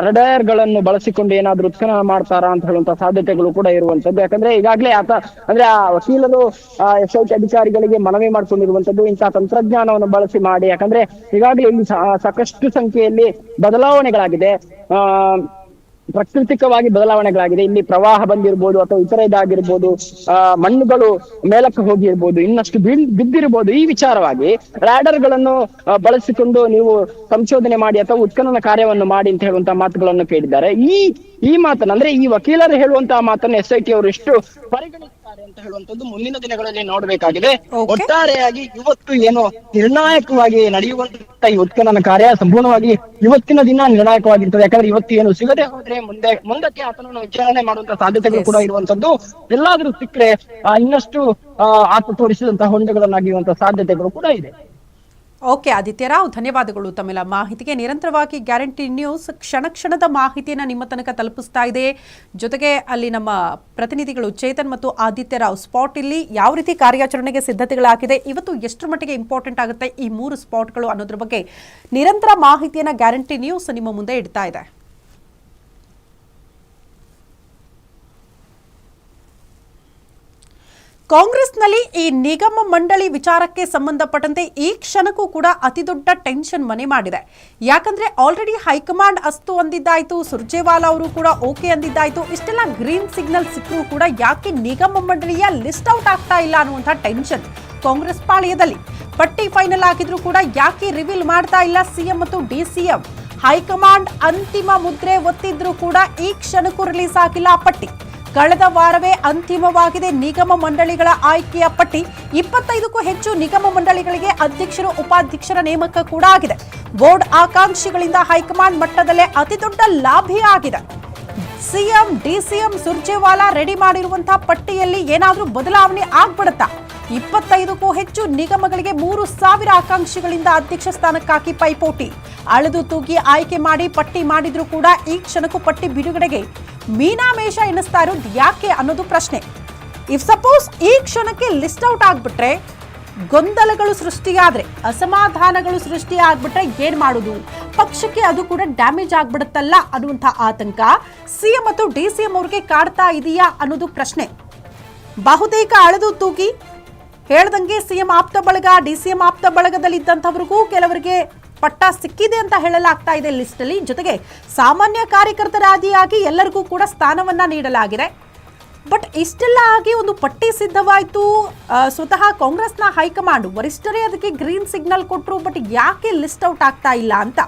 ರಡಾರ್ಗಳನ್ನು ಬಳಸಿಕೊಂಡು ಏನಾದ್ರು ಉತ್ಖನನ ಮಾಡ್ತಾರಾ ಅಂತ ಹೇಳುವಂತ ಸಾಧ್ಯತೆಗಳು ಕೂಡ ಇರುವಂತದ್ದು. ಯಾಕಂದ್ರೆ ಈಗಾಗಲೇ ಆತ, ಅಂದ್ರೆ ಆ ವಕೀಲರು ಎಸ್ ಐ ಟಿ ಅಧಿಕಾರಿಗಳಿಗೆ ಮನವಿ ಮಾಡ್ಕೊಂಡಿರುವಂತದ್ದು ಇಂತಹ ತಂತ್ರಜ್ಞಾನವನ್ನು ಬಳಸಿ ಮಾಡಿ. ಯಾಕಂದ್ರೆ ಈಗಾಗಲೇ ಇಲ್ಲಿ ಸಾಕಷ್ಟು ಸಂಖ್ಯೆಯಲ್ಲಿ ಬದಲಾವಣೆಗಳಾಗಿದೆ. ಆ ಪ್ರಾಕೃತಿಕವಾಗಿ ಬದಲಾವಣೆಗಳಾಗಿದೆ. ಇಲ್ಲಿ ಪ್ರವಾಹ ಬಂದಿರ್ಬೋದು ಅಥವಾ ಇತರ ಇದಾಗಿರ್ಬೋದು, ಆ, ಮಣ್ಣುಗಳು ಮೇಲಕ್ಕೆ ಹೋಗಿರ್ಬೋದು, ಇನ್ನಷ್ಟು ಬಿದ್ದಿರ್ಬೋದು. ಈ ವಿಚಾರವಾಗಿ ರ್ಯಾಡರ್ಗಳನ್ನು ಬಳಸಿಕೊಂಡು ನೀವು ಸಂಶೋಧನೆ ಮಾಡಿ ಅಥವಾ ಉತ್ಖನನ ಕಾರ್ಯವನ್ನು ಮಾಡಿ ಅಂತ ಹೇಳುವಂತಹ ಮಾತುಗಳನ್ನು ಕೇಳಿದ್ದಾರೆ. ಈ ಈ ಮಾತನ್ನ, ಅಂದ್ರೆ ಈ ವಕೀಲರು ಹೇಳುವಂತಹ ಮಾತನ್ನು ಎಸ್ ಐ ಟಿ ಅವರು ಎಷ್ಟು ಪರಿಗಣಿಸುತ್ತಾರೆ ಅಂತ ಹೇಳುವಂತದ್ದು ಮುಂದಿನ ದಿನಗಳಲ್ಲಿ ನೋಡಬೇಕಾಗಿದೆ. ಒಟ್ಟಾರೆಯಾಗಿ ಇವತ್ತು ಏನು ನಿರ್ಣಾಯಕವಾಗಿ ನಡೆಯುವಂತ ಈ ಉತ್ಖನನ ಕಾರ್ಯ ಸಂಪೂರ್ಣವಾಗಿ ಇವತ್ತಿನ ದಿನ ನಿರ್ಣಾಯಕವಾಗಿರ್ತದೆ. ಯಾಕಂದ್ರೆ ಇವತ್ತು ಏನು ಸಿಗದೆ ಹೋದ್ರೆ ಮುಂದೆ ಮುಂದಕ್ಕೆ ಆತನನ್ನು ವಿಚಾರಣೆ ಮಾಡುವಂತ ಸಾಧ್ಯತೆಗಳು ಕೂಡ ಇರುವಂತದ್ದು ಎಲ್ಲಾದ್ರೂ ಸಿಕ್ಕರೆ ಇನ್ನಷ್ಟು ಆತ ತೋರಿಸಿದಂತಹ ಹೊಂಡಗಳನ್ನಾಗಿರುವಂತಹ ಸಾಧ್ಯತೆಗಳು ಕೂಡ ಇದೆ. ಓಕೆ, ಆದಿತ್ಯ ರಾವ್, ಧನ್ಯವಾದಗಳು ತಮ್ಮೆಲ್ಲ ಮಾಹಿತಿಗೆ. ನಿರಂತರವಾಗಿ ಗ್ಯಾರಂಟಿ ನ್ಯೂಸ್, ಕ್ಷಣ ಕ್ಷಣದ ಮಾಹಿತಿಯನ್ನು ನಿಮ್ಮ ತನಕ ತಲುಪಿಸ್ತಾ ಇದೆ. ಜೊತೆಗೆ ಅಲ್ಲಿ ನಮ್ಮ ಪ್ರತಿನಿಧಿಗಳು ಚೇತನ್ ಮತ್ತು ಆದಿತ್ಯ ರಾವ್ ಸ್ಪಾಟ್ ಇಲ್ಲಿ ಯಾವ ರೀತಿ ಕಾರ್ಯಾಚರಣೆಗೆ ಸಿದ್ಧತೆಗಳಾಗಿದೆ, ಇವತ್ತು ಎಷ್ಟರ ಮಟ್ಟಿಗೆ ಇಂಪಾರ್ಟೆಂಟ್ ಆಗುತ್ತೆ ಈ ಮೂರು ಸ್ಪಾಟ್ಗಳು ಅನ್ನೋದ್ರ ಬಗ್ಗೆ ನಿರಂತರ ಮಾಹಿತಿಯನ್ನು ಗ್ಯಾರಂಟಿ ನ್ಯೂಸ್ ನಿಮ್ಮ ಮುಂದೆ ಇಡ್ತಾ ಇದೆ. ಕಾಂಗ್ರೆಸ್ನಲ್ಲಿ ಈ ನಿಗಮ ಮಂಡಳಿ ವಿಚಾರಕ್ಕೆ ಸಂಬಂಧಪಟ್ಟಂತೆ ಈ ಕ್ಷಣಕ್ಕೂ ಕೂಡ ಅತಿದೊಡ್ಡ ಟೆನ್ಷನ್ ಮನೆ ಮಾಡಿದೆ. ಯಾಕಂದ್ರೆ ಆಲ್ರೆಡಿ ಹೈಕಮಾಂಡ್ ಅಸ್ತು ಅಂದಿದ್ದಾಯ್ತು, ಸುರ್ಜೇವಾಲಾ ಅವರು ಕೂಡ ಓಕೆ ಅಂದಿದ್ದಾಯ್ತು, ಇಷ್ಟೆಲ್ಲ ಗ್ರೀನ್ ಸಿಗ್ನಲ್ ಸಿಕ್ಕರೂ ಕೂಡ ಯಾಕೆ ನಿಗಮ ಮಂಡಳಿಯ ಲಿಸ್ಟ್ ಔಟ್ ಆಗ್ತಾ ಇಲ್ಲ ಅನ್ನುವಂಥ ಟೆನ್ಷನ್ ಕಾಂಗ್ರೆಸ್ ಪಾಳ್ಯದಲ್ಲಿ. ಪಟ್ಟಿ ಫೈನಲ್ ಆಗಿದ್ರು ಕೂಡ ಯಾಕೆ ರಿವೀಲ್ ಮಾಡ್ತಾ ಇಲ್ಲ ಸಿಎಂ ಮತ್ತು ಡಿಸಿಎಂ ಹೈಕಮಾಂಡ್ ಅಂತಿಮ ಮುದ್ರೆ ಒತ್ತಿದ್ರು ಕೂಡ ಈ ಕ್ಷಣಕ್ಕೂ ರಿಲೀಸ್ ಆಗಿಲ್ಲ ಪಟ್ಟಿ. ಕಳೆದ ವಾರವೇ ಅಂತಿಮವಾಗಿದೆ ನಿಗಮ ಮಂಡಳಿಗಳ ಆಯ್ಕೆಯ ಪಟ್ಟಿ. ಇಪ್ಪತ್ತೈದಕ್ಕೂ ಹೆಚ್ಚು ನಿಗಮ ಮಂಡಳಿಗಳಿಗೆ ಅಧ್ಯಕ್ಷರು, ಉಪಾಧ್ಯಕ್ಷರ ನೇಮಕ ಕೂಡ ಆಗಿದೆ. ಬೋರ್ಡ್ ಆಕಾಂಕ್ಷಿಗಳಿಂದ ಹೈಕಮಾಂಡ್ ಮಟ್ಟದಲ್ಲೇ ಅತಿದೊಡ್ಡ ಲಾಭಿ ಆಗಿದೆ. ಸಿಎಂ, ಡಿಸಿಎಂ ಸುರ್ಜೇವಾಲಾ ರೆಡಿ ಮಾಡಿರುವಂತಹ ಪಟ್ಟಿಯಲ್ಲಿ ಏನಾದರೂ ಬದಲಾವಣೆ ಆಗ್ಬಿಡುತ್ತಾ? ಇಪ್ಪತ್ತೈದಕ್ಕೂ ಹೆಚ್ಚು ನಿಗಮಗಳಿಗೆ ಮೂರು ಸಾವಿರ ಆಕಾಂಕ್ಷಿಗಳಿಂದ ಅಧ್ಯಕ್ಷ ಸ್ಥಾನಕ್ಕಾಗಿ ಪೈಪೋಟಿ. ಅಳೆದು ತೂಗಿ ಆಯ್ಕೆ ಮಾಡಿ ಪಟ್ಟಿ ಮಾಡಿದ್ರು ಕೂಡ ಈ ಕ್ಷಣಕ್ಕೂ ಪಟ್ಟಿ ಬಿಡುಗಡೆಗೆ ಮೀನಾಮೇಷ ಎನಿಸ್ತಾ ಇರೋದು ಯಾಕೆ ಅನ್ನೋದು ಪ್ರಶ್ನೆ. ಇಫ್ ಸಪೋಸ್ ಈ ಕ್ಷಣಕ್ಕೆ ಲಿಸ್ಟ್ ಔಟ್ ಆಗ್ಬಿಟ್ರೆ, ಗೊಂದಲಗಳು ಸೃಷ್ಟಿಯಾದ್ರೆ, ಅಸಮಾಧಾನಗಳು ಸೃಷ್ಟಿ ಆಗ್ಬಿಟ್ರೆ ಏನ್ ಮಾಡುದು? ಪಕ್ಷಕ್ಕೆ ಅದು ಕೂಡ ಡ್ಯಾಮೇಜ್ ಆಗ್ಬಿಡುತ್ತಲ್ಲ ಅನ್ನುವಂಥ ಆತಂಕ ಸಿಎಂ ಮತ್ತು ಡಿಸಿಎಂ ಅವ್ರಿಗೆ ಕಾಡ್ತಾ ಇದೆಯಾ ಅನ್ನೋದು ಪ್ರಶ್ನೆ. ಬಹುತೇಕ ಅಳೆದು ತೂಗಿ ಹೇಳ್ದಂಗೆ ಸಿಎಂ ಆಪ್ತ ಬಳಗ ಡಿಸಿಎಂ ಆಪ್ತ ಬಳಗದಲ್ಲಿದ್ದಂಥವ್ರಿಗೂ ಕೆಲವರಿಗೆ ಪಟ್ಟ ಸಿಕ್ಕಿದೆ ಅಂತ ಹೇಳಲಾಗ್ತಾ ಇದೆ ಲಿಸ್ಟ್ ಅಲ್ಲಿ ಜೊತೆಗೆ ಸಾಮಾನ್ಯ ಕಾರ್ಯಕರ್ತರಾದಿಯಾಗಿ ಎಲ್ಲರಿಗೂ ಕೂಡ ಸ್ಥಾನವನ್ನ ನೀಡಲಾಗಿದೆ. ಬಟ್ ಇಷ್ಟೆಲ್ಲ ಆಗಿ ಒಂದು ಪಟ್ಟಿ ಸಿದ್ಧವಾಯಿತು ಸ್ವತಃ ಕಾಂಗ್ರೆಸ್ನ ಹೈಕಮಾಂಡ್. ವರಿಷ್ಠರೇ ಅದಕ್ಕೆ ಗ್ರೀನ್ ಸಿಗ್ನಲ್ ಕೊಟ್ಟರು ಬಟ್ ಯಾಕೆ ಲಿಸ್ಟ್ ಔಟ್ ಆಗ್ತಾ ಇಲ್ಲ ಅಂತ?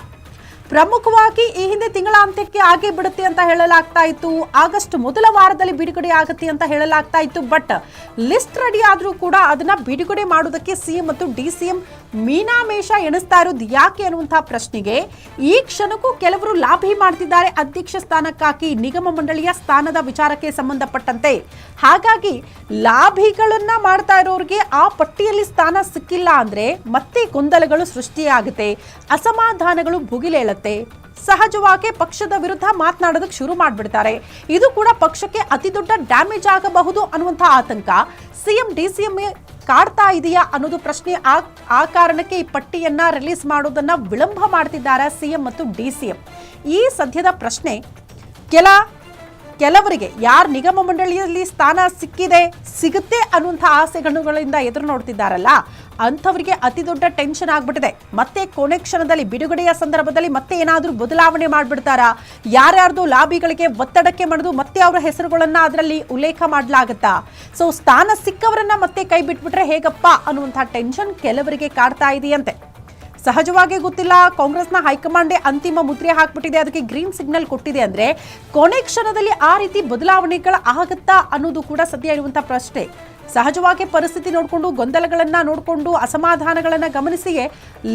ಪ್ರಮುಖವಾಗಿ ಈ ಹಿಂದೆ ತಿಂಗಳಾಂತ್ಯಕ್ಕೆ ಆಗೇ ಬಿಡುತ್ತೆ ಅಂತ ಹೇಳಲಾಗ್ತಾ ಇತ್ತು. ಆಗಸ್ಟ್ ಮೊದಲ ವಾರದಲ್ಲಿ ಬಿಡುಗಡೆ ಆಗುತ್ತೆ ಅಂತ ಹೇಳಲಾಗ್ತಾ ಇತ್ತು. ಬಟ್ ಲಿಸ್ಟ್ ರೆಡಿ ಆದರೂ ಕೂಡ ಅದನ್ನ ಬಿಡುಗಡೆ ಮಾಡೋದಕ್ಕೆ ಸಿಎಂ ಮತ್ತು ಡಿ ಸಿಎಂ ಮೀನಾಮೇಷ ಎಣಿಸ್ತಾ ಇರೋದು ಯಾಕೆ ಅನ್ನುವಂತಹ ಪ್ರಶ್ನೆಗೆ ಈ ಕ್ಷಣಕ್ಕೂ ಕೆಲವರು ಲಾಭಿ ಮಾಡ್ತಿದ್ದಾರೆ ಅಧ್ಯಕ್ಷ ಸ್ಥಾನಕ್ಕಾಗಿ ನಿಗಮ ಮಂಡಳಿಯ ಸ್ಥಾನದ ವಿಚಾರಕ್ಕೆ ಸಂಬಂಧಪಟ್ಟಂತೆ. ಹಾಗಾಗಿ ಲಾಭಿಗಳನ್ನ ಮಾಡ್ತಾ ಇರೋರಿಗೆ ಆ ಪಟ್ಟಿಯಲ್ಲಿ ಸ್ಥಾನ ಸಿಕ್ಕಿಲ್ಲ ಅಂದ್ರೆ ಮತ್ತೆ ಗೊಂದಲಗಳು ಸೃಷ್ಟಿಯಾಗುತ್ತೆ, ಅಸಮಾಧಾನಗಳು ಭುಗಿಲೇಳುತ್ತೆ. ಸಹಜವಾಗಿ ಪಕ್ಷದ ವಿರುದ್ಧ ಮಾತನಾಡೋದಕ್ಕೆ ಶುರು ಮಾಡಿಬಿಡ್ತಾರೆ. ಇದು ಕೂಡ ಪಕ್ಷಕ್ಕೆ ಅತಿ ದೊಡ್ಡ ಡ್ಯಾಮೇಜ್ ಆಗಬಹುದು ಅನ್ನುವಂತಹ ಆತಂಕ. ಸಿಎಂ ಡಿಸಿಎಂ ಕಾಡ್ತಾ ಇದೆಯಾ ಅನ್ನೋದು ಪ್ರಶ್ನೆ ಆ ಆ ಕಾರಣಕ್ಕೆ ಈ ಪಟ್ಟಿಯನ್ನ ರಿಲೀಸ್ ಮಾಡೋದನ್ನ ವಿಳಂಬ ಮಾಡ್ತಿದ್ದಾರೆ ಸಿಎಂ ಮತ್ತು ಡಿಸಿಎಂ. ಈ ಸದ್ಯದ ಪ್ರಶ್ನೆ, ಕೆಲ ಕೆಲವರಿಗೆ ಯಾರು ನಿಗಮ ಮಂಡಳಿಯಲ್ಲಿ ಸ್ಥಾನ ಸಿಕ್ಕಿದೆ, ಸಿಗುತ್ತೆ ಅನ್ನುವಂಥ ಆಸೆಗಣ್ಣುಗಳಿಂದ ಎದುರು ನೋಡ್ತಿದ್ದಾರಲ್ಲ, ಅಂಥವರಿಗೆ ಅತಿ ದೊಡ್ಡ ಟೆನ್ಷನ್ ಆಗ್ಬಿಟ್ಟಿದೆ. ಮತ್ತೆ ಕೊನೆ ಕ್ಷಣದಲ್ಲಿ ಬಿಡುಗಡೆಯ ಸಂದರ್ಭದಲ್ಲಿ ಮತ್ತೆ ಏನಾದರೂ ಬದಲಾವಣೆ ಮಾಡಿಬಿಡ್ತಾರಾ? ಯಾರ್ಯಾರ್ದು ಲಾಬಿಗಳಿಗೆ ಒತ್ತಡಕ್ಕೆ ಮಾಡಿದು ಮತ್ತೆ ಅವರ ಹೆಸರುಗಳನ್ನು ಅದರಲ್ಲಿ ಉಲ್ಲೇಖ ಮಾಡಲಾಗುತ್ತಾ? ಸೊ ಸ್ಥಾನ ಸಿಕ್ಕವರನ್ನ ಮತ್ತೆ ಕೈ ಬಿಟ್ಬಿಟ್ರೆ ಹೇಗಪ್ಪ ಅನ್ನುವಂಥ ಟೆನ್ಷನ್ ಕೆಲವರಿಗೆ ಕಾಡ್ತಾ ಇದೆಯಂತೆ. ಸಹಜವಾಗಿ ಗೊತ್ತಿಲ್ಲ. ಕಾಂಗ್ರೆಸ್ನ ಹೈಕಮಾಂಡೇ ಅಂತಿಮ ಮುದ್ರೆ ಹಾಕ್ಬಿಟ್ಟಿದೆ. ಅದಕ್ಕೆ ಗ್ರೀನ್ ಸಿಗ್ನಲ್ ಕೊಟ್ಟಿದೆ ಅಂದ್ರೆ ಕೊನೆ ಕ್ಷಣದಲ್ಲಿ ಆ ರೀತಿ ಬದಲಾವಣೆಗಳ ಆಗತ್ತಾ ಅನ್ನೋದು ಕೂಡ ಸದ್ಯ ಇರುವಂತ ಪ್ರಶ್ನೆ. ಸಹಜವಾಗಿ ಪರಿಸ್ಥಿತಿ ನೋಡಿಕೊಂಡು, ಗೊಂದಲಗಳನ್ನ ನೋಡಿಕೊಂಡು, ಅಸಮಾಧಾನಗಳನ್ನ ಗಮನಿಸಿಯೇ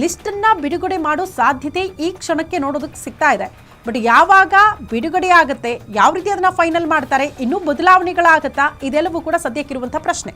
ಲಿಸ್ಟ್ ಅನ್ನ ಬಿಡುಗಡೆ ಮಾಡೋ ಸಾಧ್ಯತೆ ಈ ಕ್ಷಣಕ್ಕೆ ನೋಡೋದಕ್ಕೆ ಸಿಗ್ತಾ ಇದೆ. ಬಟ್ ಯಾವಾಗ ಬಿಡುಗಡೆ ಆಗುತ್ತೆ, ಯಾವ ರೀತಿ ಅದನ್ನ ಫೈನಲ್ ಮಾಡ್ತಾರೆ, ಇನ್ನೂ ಬದಲಾವಣೆಗಳಾಗತ್ತಾ, ಇದೆಲ್ಲವೂ ಕೂಡ ಸದ್ಯಕ್ಕಿರುವಂಥ ಪ್ರಶ್ನೆ.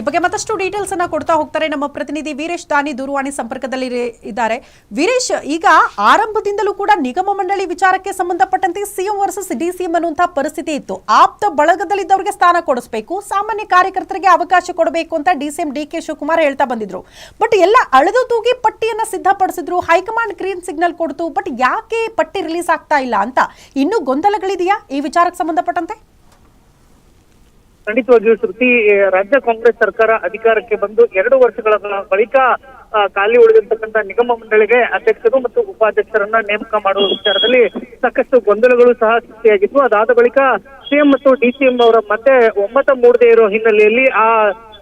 ಈ ಬಗ್ಗೆ ಮತ್ತಷ್ಟು ಡೀಟೇಲ್ಸ್ ಅನ್ನ ಕೊಡ್ತಾ ಹೋಗ್ತಾರೆ ನಮ್ಮ ಪ್ರತಿನಿಧಿ ವೀರೇಶ್ ದಾನಿ ದೂರವಾಣಿ ಸಂಪರ್ಕದಲ್ಲಿ ಇದ್ದಾರೆ. ವೀರೇಶ್, ಈಗ ಆರಂಭದಿಂದಲೂ ಕೂಡ ನಿಗಮ ಮಂಡಳಿ ವಿಚಾರಕ್ಕೆ ಸಂಬಂಧಪಟ್ಟಂತೆ ಸಿಎಂ ವರ್ಸಸ್ ಡಿಸಿಎಂ ಅನ್ನುವಂತಹ ಪರಿಸ್ಥಿತಿ ಇತ್ತು. ಆಪ್ತ ಬಳಗದಲ್ಲಿದ್ದವರಿಗೆ ಸ್ಥಾನ ಕೊಡಿಸಬೇಕು, ಸಾಮಾನ್ಯ ಕಾರ್ಯಕರ್ತರಿಗೆ ಅವಕಾಶ ಕೊಡಬೇಕು ಅಂತ ಡಿಸಿಎಂ ಡಿ ಕೆ ಶಿವಕುಮಾರ್ ಹೇಳ್ತಾ ಬಂದಿದ್ರು. ಬಟ್ ಎಲ್ಲ ಅಳೆದು ತೂಗಿ ಪಟ್ಟಿಯನ್ನ ಸಿದ್ಧಪಡಿಸಿದ್ರು, ಹೈಕಮಾಂಡ್ ಗ್ರೀನ್ ಸಿಗ್ನಲ್ ಕೊಡ್ತು ಬಟ್ ಯಾಕೆ ಪಟ್ಟಿ ರಿಲೀಸ್ ಆಗ್ತಾ ಇಲ್ಲ ಅಂತ ಇನ್ನೂ ಗೊಂದಲಗಳಿದೆಯಾ ಈ ವಿಚಾರಕ್ಕೆ ಸಂಬಂಧಪಟ್ಟಂತೆ? ಖಂಡಿತವಾಗಿಯೂ ಶ್ರುತಿ ರಾಜ್ಯ ಕಾಂಗ್ರೆಸ್ ಸರ್ಕಾರ ಅಧಿಕಾರಕ್ಕೆ ಬಂದು ಎರಡು ವರ್ಷಗಳ ಬಳಿಕ ಖಾಲಿ ಉಳಿದಿರ್ತಕ್ಕಂಥ ನಿಗಮ ಮಂಡಳಿಗೆ ಅಧ್ಯಕ್ಷರು ಮತ್ತು ಉಪಾಧ್ಯಕ್ಷರನ್ನ ನೇಮಕ ಮಾಡುವ ವಿಚಾರದಲ್ಲಿ ಸಾಕಷ್ಟು ಗೊಂದಲಗಳು ಸಹ ಸೃಷ್ಟಿಯಾಗಿತ್ತು. ಅದಾದ ಬಳಿಕ ಸಿಎಂ ಮತ್ತು ಡಿಸಿಎಂ ಅವರ ಮತ್ತೆ ಒಮ್ಮತ ಮೂಡದೇ ಇರೋ ಹಿನ್ನೆಲೆಯಲ್ಲಿ ಆ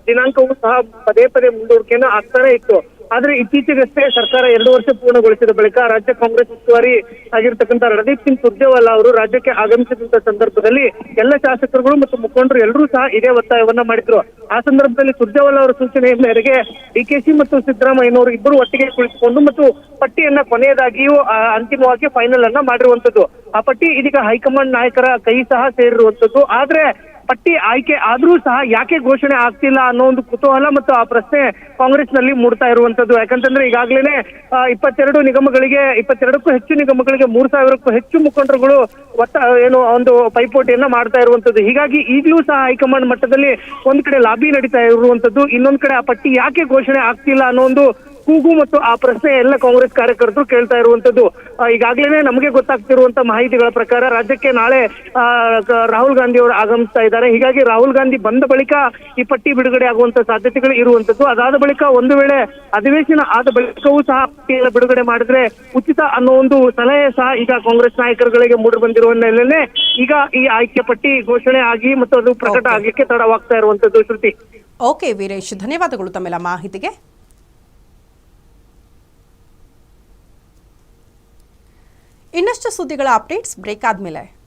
ದಿನಾಂಕವು ಸಹ ಪದೇ ಪದೇ ಮುಂದೂಡಿಕೆಯನ್ನು ಆಗ್ತಾನೆ ಇತ್ತು. ಆದ್ರೆ ಇತ್ತೀಚೆಗಷ್ಟೇ ಸರ್ಕಾರ ಎರಡು ವರ್ಷ ಪೂರ್ಣಗೊಳಿಸಿದ ಬಳಿಕ ರಾಜ್ಯ ಕಾಂಗ್ರೆಸ್ ಉಸ್ತುವಾರಿ ಆಗಿರ್ತಕ್ಕಂಥ ರಣದೀಪ್ ಸಿಂಗ್ ಸುರ್ಜೇವಾಲಾ ಅವರು ರಾಜ್ಯಕ್ಕೆ ಆಗಮಿಸಿದಂತ ಸಂದರ್ಭದಲ್ಲಿ ಎಲ್ಲ ಶಾಸಕರುಗಳು ಮತ್ತು ಮುಖಂಡರು ಎಲ್ಲರೂ ಸಹ ಇದೇ ಒತ್ತಾಯವನ್ನ ಮಾಡಿದ್ರು. ಆ ಸಂದರ್ಭದಲ್ಲಿ ಸುರ್ಜೇವಾಲಾ ಅವರ ಸೂಚನೆಯ ಮೇರೆಗೆ ಡಿಕೆಶಿ ಮತ್ತು ಸಿದ್ದರಾಮಯ್ಯನವರು ಇಬ್ಬರು ಒಟ್ಟಿಗೆ ಕುಳಿತುಕೊಂಡು ಮತ್ತು ಪಟ್ಟಿಯನ್ನ ಕೊನೆಯದಾಗಿಯೂ ಅಂತಿಮವಾಗಿ ಫೈನಲ್ ಅನ್ನ ಮಾಡಿರುವಂತದ್ದು ಆ ಪಟ್ಟಿ ಇದೀಗ ಹೈಕಮಾಂಡ್ ನಾಯಕರ ಕೈ ಸಹ ಸೇರಿರುವಂತದ್ದು ಆದ್ರೆ ಪಟ್ಟಿ ಆಯ್ಕೆ ಆದ್ರೂ ಸಹ ಯಾಕೆ ಘೋಷಣೆ ಆಗ್ತಿಲ್ಲ ಅನ್ನೋ ಒಂದು ಕುತೂಹಲ ಮತ್ತು ಆ ಪ್ರಶ್ನೆ ಕಾಂಗ್ರೆಸ್ನಲ್ಲಿ ಮೂಡ್ತಾ ಇರುವಂತದ್ದು. ಯಾಕಂತಂದ್ರೆ ಈಗಾಗಲೇ ಇಪ್ಪತ್ತೆರಡು ನಿಗಮಗಳಿಗೆ, ಇಪ್ಪತ್ತೆರಡಕ್ಕೂ ಹೆಚ್ಚು ನಿಗಮಗಳಿಗೆ ಮೂರ್ ಸಾವಿರಕ್ಕೂ ಹೆಚ್ಚು ಮುಖಂಡರುಗಳು ಒತ್ತ ಏನು, ಒಂದು ಪೈಪೋಟಿಯನ್ನ ಮಾಡ್ತಾ ಇರುವಂತದ್ದು. ಹೀಗಾಗಿ ಈಗಲೂ ಸಹ ಹೈಕಮಾಂಡ್ ಮಟ್ಟದಲ್ಲಿ ಒಂದ್ ಕಡೆ ಲಾಬಿ ನಡೀತಾ ಇರುವಂತದ್ದು. ಇನ್ನೊಂದ್ ಕಡೆ ಆ ಪಟ್ಟಿ ಯಾಕೆ ಘೋಷಣೆ ಆಗ್ತಿಲ್ಲ ಅನ್ನೋ ಒಂದು ಕೂಗು ಮತ್ತು ಆ ಪ್ರಶ್ನೆ ಎಲ್ಲ ಕಾಂಗ್ರೆಸ್ ಕಾರ್ಯಕರ್ತರು ಕೇಳ್ತಾ ಇರುವಂತದ್ದು. ಈಗಾಗಲೇ ಈಗಾಗ್ಲೇನೆ ನಮಗೆ ಗೊತ್ತಾಗ್ತಿರುವಂತ ಮಾಹಿತಿಗಳ ಪ್ರಕಾರ ರಾಜ್ಯಕ್ಕೆ ನಾಳೆ ಆ, ರಾಹುಲ್ ಗಾಂಧಿ ಅವರು ಆಗಮಿಸ್ತಾ ಇದ್ದಾರೆ. ಹೀಗಾಗಿ ರಾಹುಲ್ ಗಾಂಧಿ ಬಂದ ಬಳಿಕ ಈ ಪಟ್ಟಿ ಬಿಡುಗಡೆ ಆಗುವಂತ ಸಾಧ್ಯತೆಗಳು ಇರುವಂತದ್ದು. ಅದಾದ ಬಳಿಕ ಒಂದು ವೇಳೆ ಅಧಿವೇಶನ ಆದ ಬಳಿಕವೂ ಸಹ ಪಟ್ಟಿಯನ್ನು ಬಿಡುಗಡೆ ಮಾಡಿದ್ರೆ ಉಚಿತ ಅನ್ನೋ ಒಂದು ಸಲಹೆ ಸಹ ಈಗ ಕಾಂಗ್ರೆಸ್ ನಾಯಕರುಗಳಿಗೆ ಮೂಡಿ ಬಂದಿರುವ ಹಿನ್ನೆಲೆಯಲ್ಲಿ ಈಗ ಈ ಆಯ್ಕೆ ಪಟ್ಟಿ ಘೋಷಣೆ ಆಗಿ ಮತ್ತು ಅದು ಪ್ರಕಟ ಆಗಲಿಕ್ಕೆ ಆಗ್ಲಿಕ್ಕೆ ತಡವಾಗ್ತಾ ಇರುವಂತದ್ದು ಶ್ರುತಿ. ಓಕೆ ವೀರೇಶ್ ಧನ್ಯವಾದಗಳು ತಮ್ಮೆಲ್ಲ ಮಾಹಿತಿಗೆ. ಇನ್ನಷ್ಟು ಸುದ್ದಿಗಳ ಅಪ್ಡೇಟ್ಸ್ ಬ್ರೇಕ್ ಆದ್ಮೇಲೆ.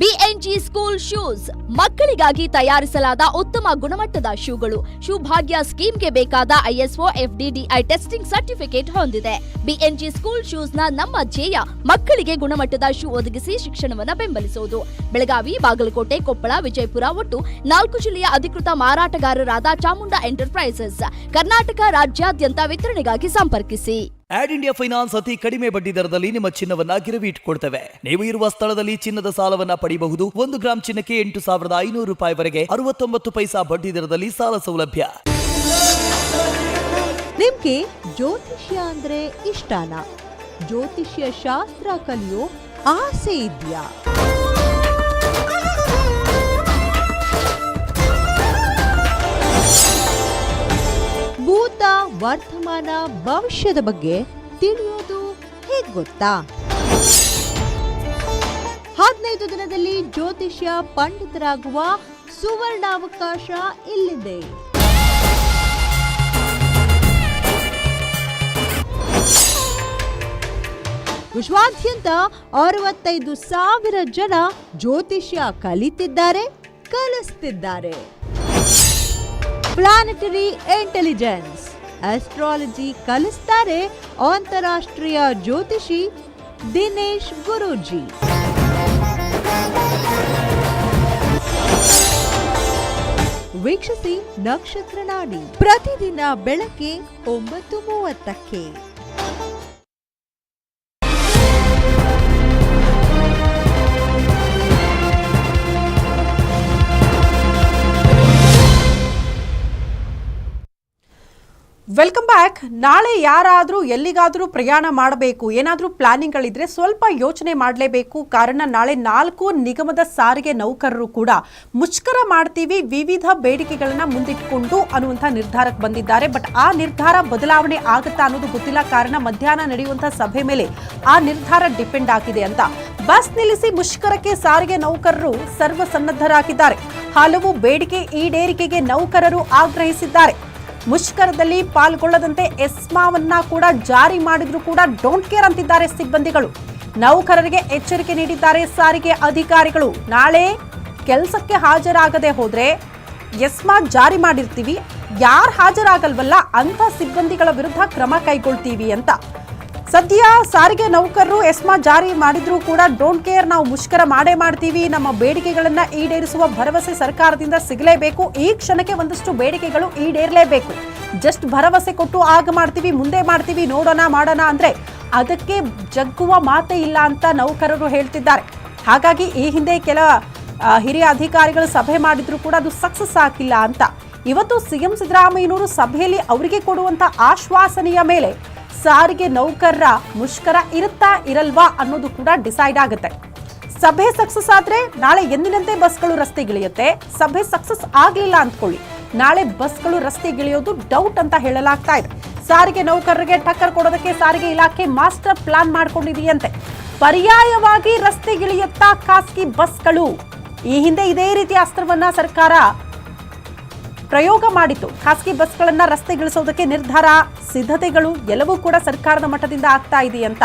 ಬಿಎನ್ಜಿ ಸ್ಕೂಲ್ ಶೂಸ್ ಮಕ್ಕಳಿಗಾಗಿ ತಯಾರಿಸಲಾದ ಉತ್ತಮ ಗುಣಮಟ್ಟದ ಶೂಗಳು. ಶೂಭಾಗ್ಯ ಸ್ಕೀಮ್ಗೆ ಬೇಕಾದ ಐಎಸ್ಒ ಎಫ್ಡಿಡಿಐ ಟೆಸ್ಟಿಂಗ್ ಸರ್ಟಿಫಿಕೇಟ್ ಹೊಂದಿದೆ. ಬಿಎನ್ಜಿ ಸ್ಕೂಲ್ ಶೂಸ್ನ ನಮ್ಮ ಧ್ಯೇಯ, ಮಕ್ಕಳಿಗೆ ಗುಣಮಟ್ಟದ ಶೂ ಒದಗಿಸಿ ಶಿಕ್ಷಣವನ್ನು ಬೆಂಬಲಿಸುವುದು. ಬೆಳಗಾವಿ, ಬಾಗಲಕೋಟೆ, ಕೊಪ್ಪಳ, ವಿಜಯಪುರ ಒಟ್ಟು ನಾಲ್ಕು ಜಿಲ್ಲೆಯ ಅಧಿಕೃತ ಮಾರಾಟಗಾರರಾದ ಚಾಮುಂಡ ಎಂಟರ್ಪ್ರೈಸಸ್. ಕರ್ನಾಟಕ ರಾಜ್ಯಾದ್ಯಂತ ವಿತರಣೆಗಾಗಿ ಸಂಪರ್ಕಿಸಿ. ಆಡ್ ಇಂಡಿಯಾ ಫೈನಾನ್ಸ್ ಅತಿ ಕಡಿಮೆ ಬಡ್ಡಿ ದರದಲ್ಲಿ ನಿಮ್ಮ ಚಿನ್ನವನ್ನ ಗಿರವಿ ಇಟ್ಕೊಳ್ತೇವೆ ನೀವು ಇರುವ ಸ್ಥಳದಲ್ಲಿ ಚಿನ್ನದ ಸಾಲವನ್ನ ಪಡೆಯಬಹುದು ಒಂದು ಗ್ರಾಂ ಚಿನ್ನಕ್ಕೆ ಎಂಟು ಸಾವಿರದ ಐನೂರು ರೂಪಾಯಿವರೆಗೆ ಅರವತ್ತೊಂಬತ್ತು ಪೈಸಾ ಬಡ್ಡಿ ದರದಲ್ಲಿ ಸಾಲ ಸೌಲಭ್ಯ. ನಿಮ್ಗೆ ಜ್ಯೋತಿಷ್ಯ ಅಂದ್ರೆ ಇಷ್ಟಾನ? ಜ್ಯೋತಿಷ್ಯ ಶಾಸ್ತ್ರ ಕಲಿಯೋ ಆಸೆ ಇದ್ಯಾ? ಭೂತ ವರ್ತಮಾನ ಭವಿಷ್ಯದ ಬಗ್ಗೆ ತಿಳಿಯೋದು ಹೇಗ್ ಗೊತ್ತಾ? ಹದಿನೈದು ದಿನದಲ್ಲಿ ಜ್ಯೋತಿಷ್ಯ ಪಂಡಿತರಾಗುವ ಸುವರ್ಣಾವಕಾಶ ಇಲ್ಲಿದೆ. ವಿಶ್ವಾದ್ಯಂತ ಅರವತ್ತೈದು ಸಾವಿರ ಜನ ಜ್ಯೋತಿಷ್ಯ ಕಲಿತಿದ್ದಾರೆ, ಕಲಿಸ್ತಿದ್ದಾರೆ. ಪ್ಲಾನೆಟರಿ ಇಂಟೆಲಿಜೆನ್ಸ್ ಆಸ್ಟ್ರಾಲಜಿ ಕಲಿಸ್ತಾರೆ ಅಂತಾರಾಷ್ಟ್ರೀಯ ಜ್ಯೋತಿಷಿ ದಿನೇಶ್ ಗುರೂಜಿ. ವೀಕ್ಷಿಸಿ ನಕ್ಷತ್ರ ನಾಡಿ. ಪ್ರತಿದಿನ ಬೆಳಗ್ಗೆ ಒಂಬತ್ತು ಮೂವತ್ತಕ್ಕೆ. ವೆಲ್ಕಮ್ ಬ್ಯಾಕ್ ನಾಳೆ ಯಾರಾದರೂ ಎಲ್ಲಿಗಾದರೂ ಪ್ರಯಾಣ ಮಾಡಬೇಕು, ಏನಾದರೂ ಪ್ಲಾನಿಂಗ್ಗಳಿದ್ರೆ ಸ್ವಲ್ಪ ಯೋಚನೆ ಮಾಡಲೇಬೇಕು. ಕಾರಣ ನಾಳೆ ನಾಲ್ಕು ನಿಗಮದ ಸಾರಿಗೆ ನೌಕರರು ಕೂಡ ಮುಷ್ಕರ ಮಾಡ್ತೀವಿ, ವಿವಿಧ ಬೇಡಿಕೆಗಳನ್ನು ಮುಂದಿಟ್ಕೊಂಡು ಅನ್ನುವಂಥ ನಿರ್ಧಾರಕ್ಕೆ ಬಂದಿದ್ದಾರೆ. ಬಟ್ ಆ ನಿರ್ಧಾರ ಬದಲಾವಣೆ ಆಗುತ್ತಾ ಅನ್ನೋದು ಗೊತ್ತಿಲ್ಲ. ಕಾರಣ ಮಧ್ಯಾಹ್ನ ನಡೆಯುವಂಥ ಸಭೆ ಮೇಲೆ ಆ ನಿರ್ಧಾರ ಡಿಪೆಂಡ್ ಆಗಿದೆ ಅಂತ. ಬಸ್ ನಿಲ್ಲಿಸಿ ಮುಷ್ಕರಕ್ಕೆ ಸಾರಿಗೆ ನೌಕರರು ಸರ್ವಸನ್ನದ್ಧರಾಗಿದ್ದಾರೆ. ಹಲವು ಬೇಡಿಕೆ ಈಡೇರಿಕೆಗೆ ನೌಕರರು ಆಗ್ರಹಿಸಿದ್ದಾರೆ. ಮುಷ್ಕರದಲ್ಲಿ ಪಾಲ್ಗೊಳ್ಳದಂತೆ ಎಸ್ಮಾವನ್ನ ಕೂಡ ಜಾರಿ ಮಾಡಿದ್ರು ಕೂಡ ಡೋಂಟ್ ಕೇರ್ ಅಂತಿದ್ದಾರೆ ಸಿಬ್ಬಂದಿಗಳು. ನೌಕರರಿಗೆ ಎಚ್ಚರಿಕೆ ನೀಡಿದ್ದಾರೆ ಸಾರಿಗೆ ಅಧಿಕಾರಿಗಳು. ನಾಳೆ ಕೆಲಸಕ್ಕೆ ಹಾಜರಾಗದೆ ಹೋದ್ರೆ ಎಸ್ಮಾ ಜಾರಿ ಮಾಡಿರ್ತೀವಿ. ಯಾರು ಹಾಜರಾಗಲ್ವಲ್ಲ ಅಂತ ಸಿಬ್ಬಂದಿಗಳ ವಿರುದ್ಧ ಕ್ರಮ ಕೈಗೊಳ್ತೀವಿ ಅಂತ. ಸದ್ಯ ಸಾರಿಗೆ ನೌಕರರು ಎಸ್ಮಾ ಜಾರಿ ಮಾಡಿದ್ರೂ ಕೂಡ ಡೋಂಟ್ ಕೇರ್ ನಾವು ಮುಷ್ಕರ ಮಾಡೇ ಮಾಡ್ತೀವಿ. ನಮ್ಮ ಬೇಡಿಕೆಗಳನ್ನ ಈಡೇರಿಸುವ ಭರವಸೆ ಸರ್ಕಾರದಿಂದ ಸಿಗಲೇಬೇಕು. ಈ ಕ್ಷಣಕ್ಕೆ ಒಂದಷ್ಟು ಬೇಡಿಕೆಗಳು ಈಡೇರಲೇಬೇಕು. ಜಸ್ಟ್ ಭರವಸೆ ಕೊಟ್ಟು ಆಗ ಮಾಡ್ತೀವಿ, ಮುಂದೆ ಮಾಡ್ತೀವಿ, ನೋಡೋಣ, ಮಾಡೋಣ ಅಂದ್ರೆ ಅದಕ್ಕೆ ಜಗ್ಗುವ ಮಾತೇ ಇಲ್ಲ ಅಂತ ನೌಕರರು ಹೇಳ್ತಿದ್ದಾರೆ. ಹಾಗಾಗಿ ಈ ಹಿಂದೆ ಕೆಲ ಹಿರಿಯ ಅಧಿಕಾರಿಗಳು ಸಭೆ ಮಾಡಿದ್ರು ಕೂಡ ಅದು ಸಕ್ಸಸ್ ಆಗಿಲ್ಲ ಅಂತ. ಇವತ್ತು ಸಿಎಂ ಸಿದ್ದರಾಮಯ್ಯನವರು ಸಭೆಯಲ್ಲಿ ಅವರಿಗೆ ಕೊಡುವಂತ ಆಶ್ವಾಸನೆಯ ಮೇಲೆ ಸಾರಿಗೆ ನೌಕರರ ಮುಷ್ಕರ ಇರುತ್ತಾ ಇರಲ್ವಾ ಅನ್ನೋದು ಕೂಡ ಡಿಸೈಡ್ ಆಗುತ್ತೆ. ಸಭೆ ಸಕ್ಸಸ್ ಆದ್ರೆ ನಾಳೆ ಎಂದಿನಂತೆ ಬಸ್ಗಳು ರಸ್ತೆಗಿಳಿಯುತ್ತೆ ಸಭೆ ಸಕ್ಸಸ್ ಆಗ್ಲಿಲ್ಲ ಅಂದ್ಕೊಳ್ಳಿ. ನಾಳೆ ಬಸ್ಗಳು ರಸ್ತೆಗಿಳಿಯೋದು ಡೌಟ್ ಅಂತ ಹೇಳಲಾಗ್ತಾ ಇದೆ. ಸಾರಿಗೆ ನೌಕರರಿಗೆ ಟಕ್ಕರ್ ಕೊಡೋದಕ್ಕೆ ಸಾರಿಗೆ ಇಲಾಖೆ ಮಾಸ್ಟರ್ ಪ್ಲಾನ್ ಮಾಡ್ಕೊಂಡಿದೆಯಂತೆ. ಪರ್ಯಾಯವಾಗಿ ರಸ್ತೆಗಿಳಿಯುತ್ತಾ ಖಾಸಗಿ ಬಸ್ಗಳು? ಈ ಹಿಂದೆ ಇದೇ ರೀತಿ ಅಸ್ತ್ರವನ್ನ ಸರ್ಕಾರ ಪ್ರಯೋಗ ಮಾಡಿತು. ಖಾಸಗಿ ಬಸ್ಗಳನ್ನ ರಸ್ತೆಗಿಳಿಸೋದಕ್ಕೆ ನಿರ್ಧಾರ, ಸಿದ್ಧತೆಗಳು ಎಲ್ಲವೂ ಕೂಡ ಸರ್ಕಾರದ ಮಟ್ಟದಿಂದ ಆಗ್ತಾ ಇದೆಯಂತ.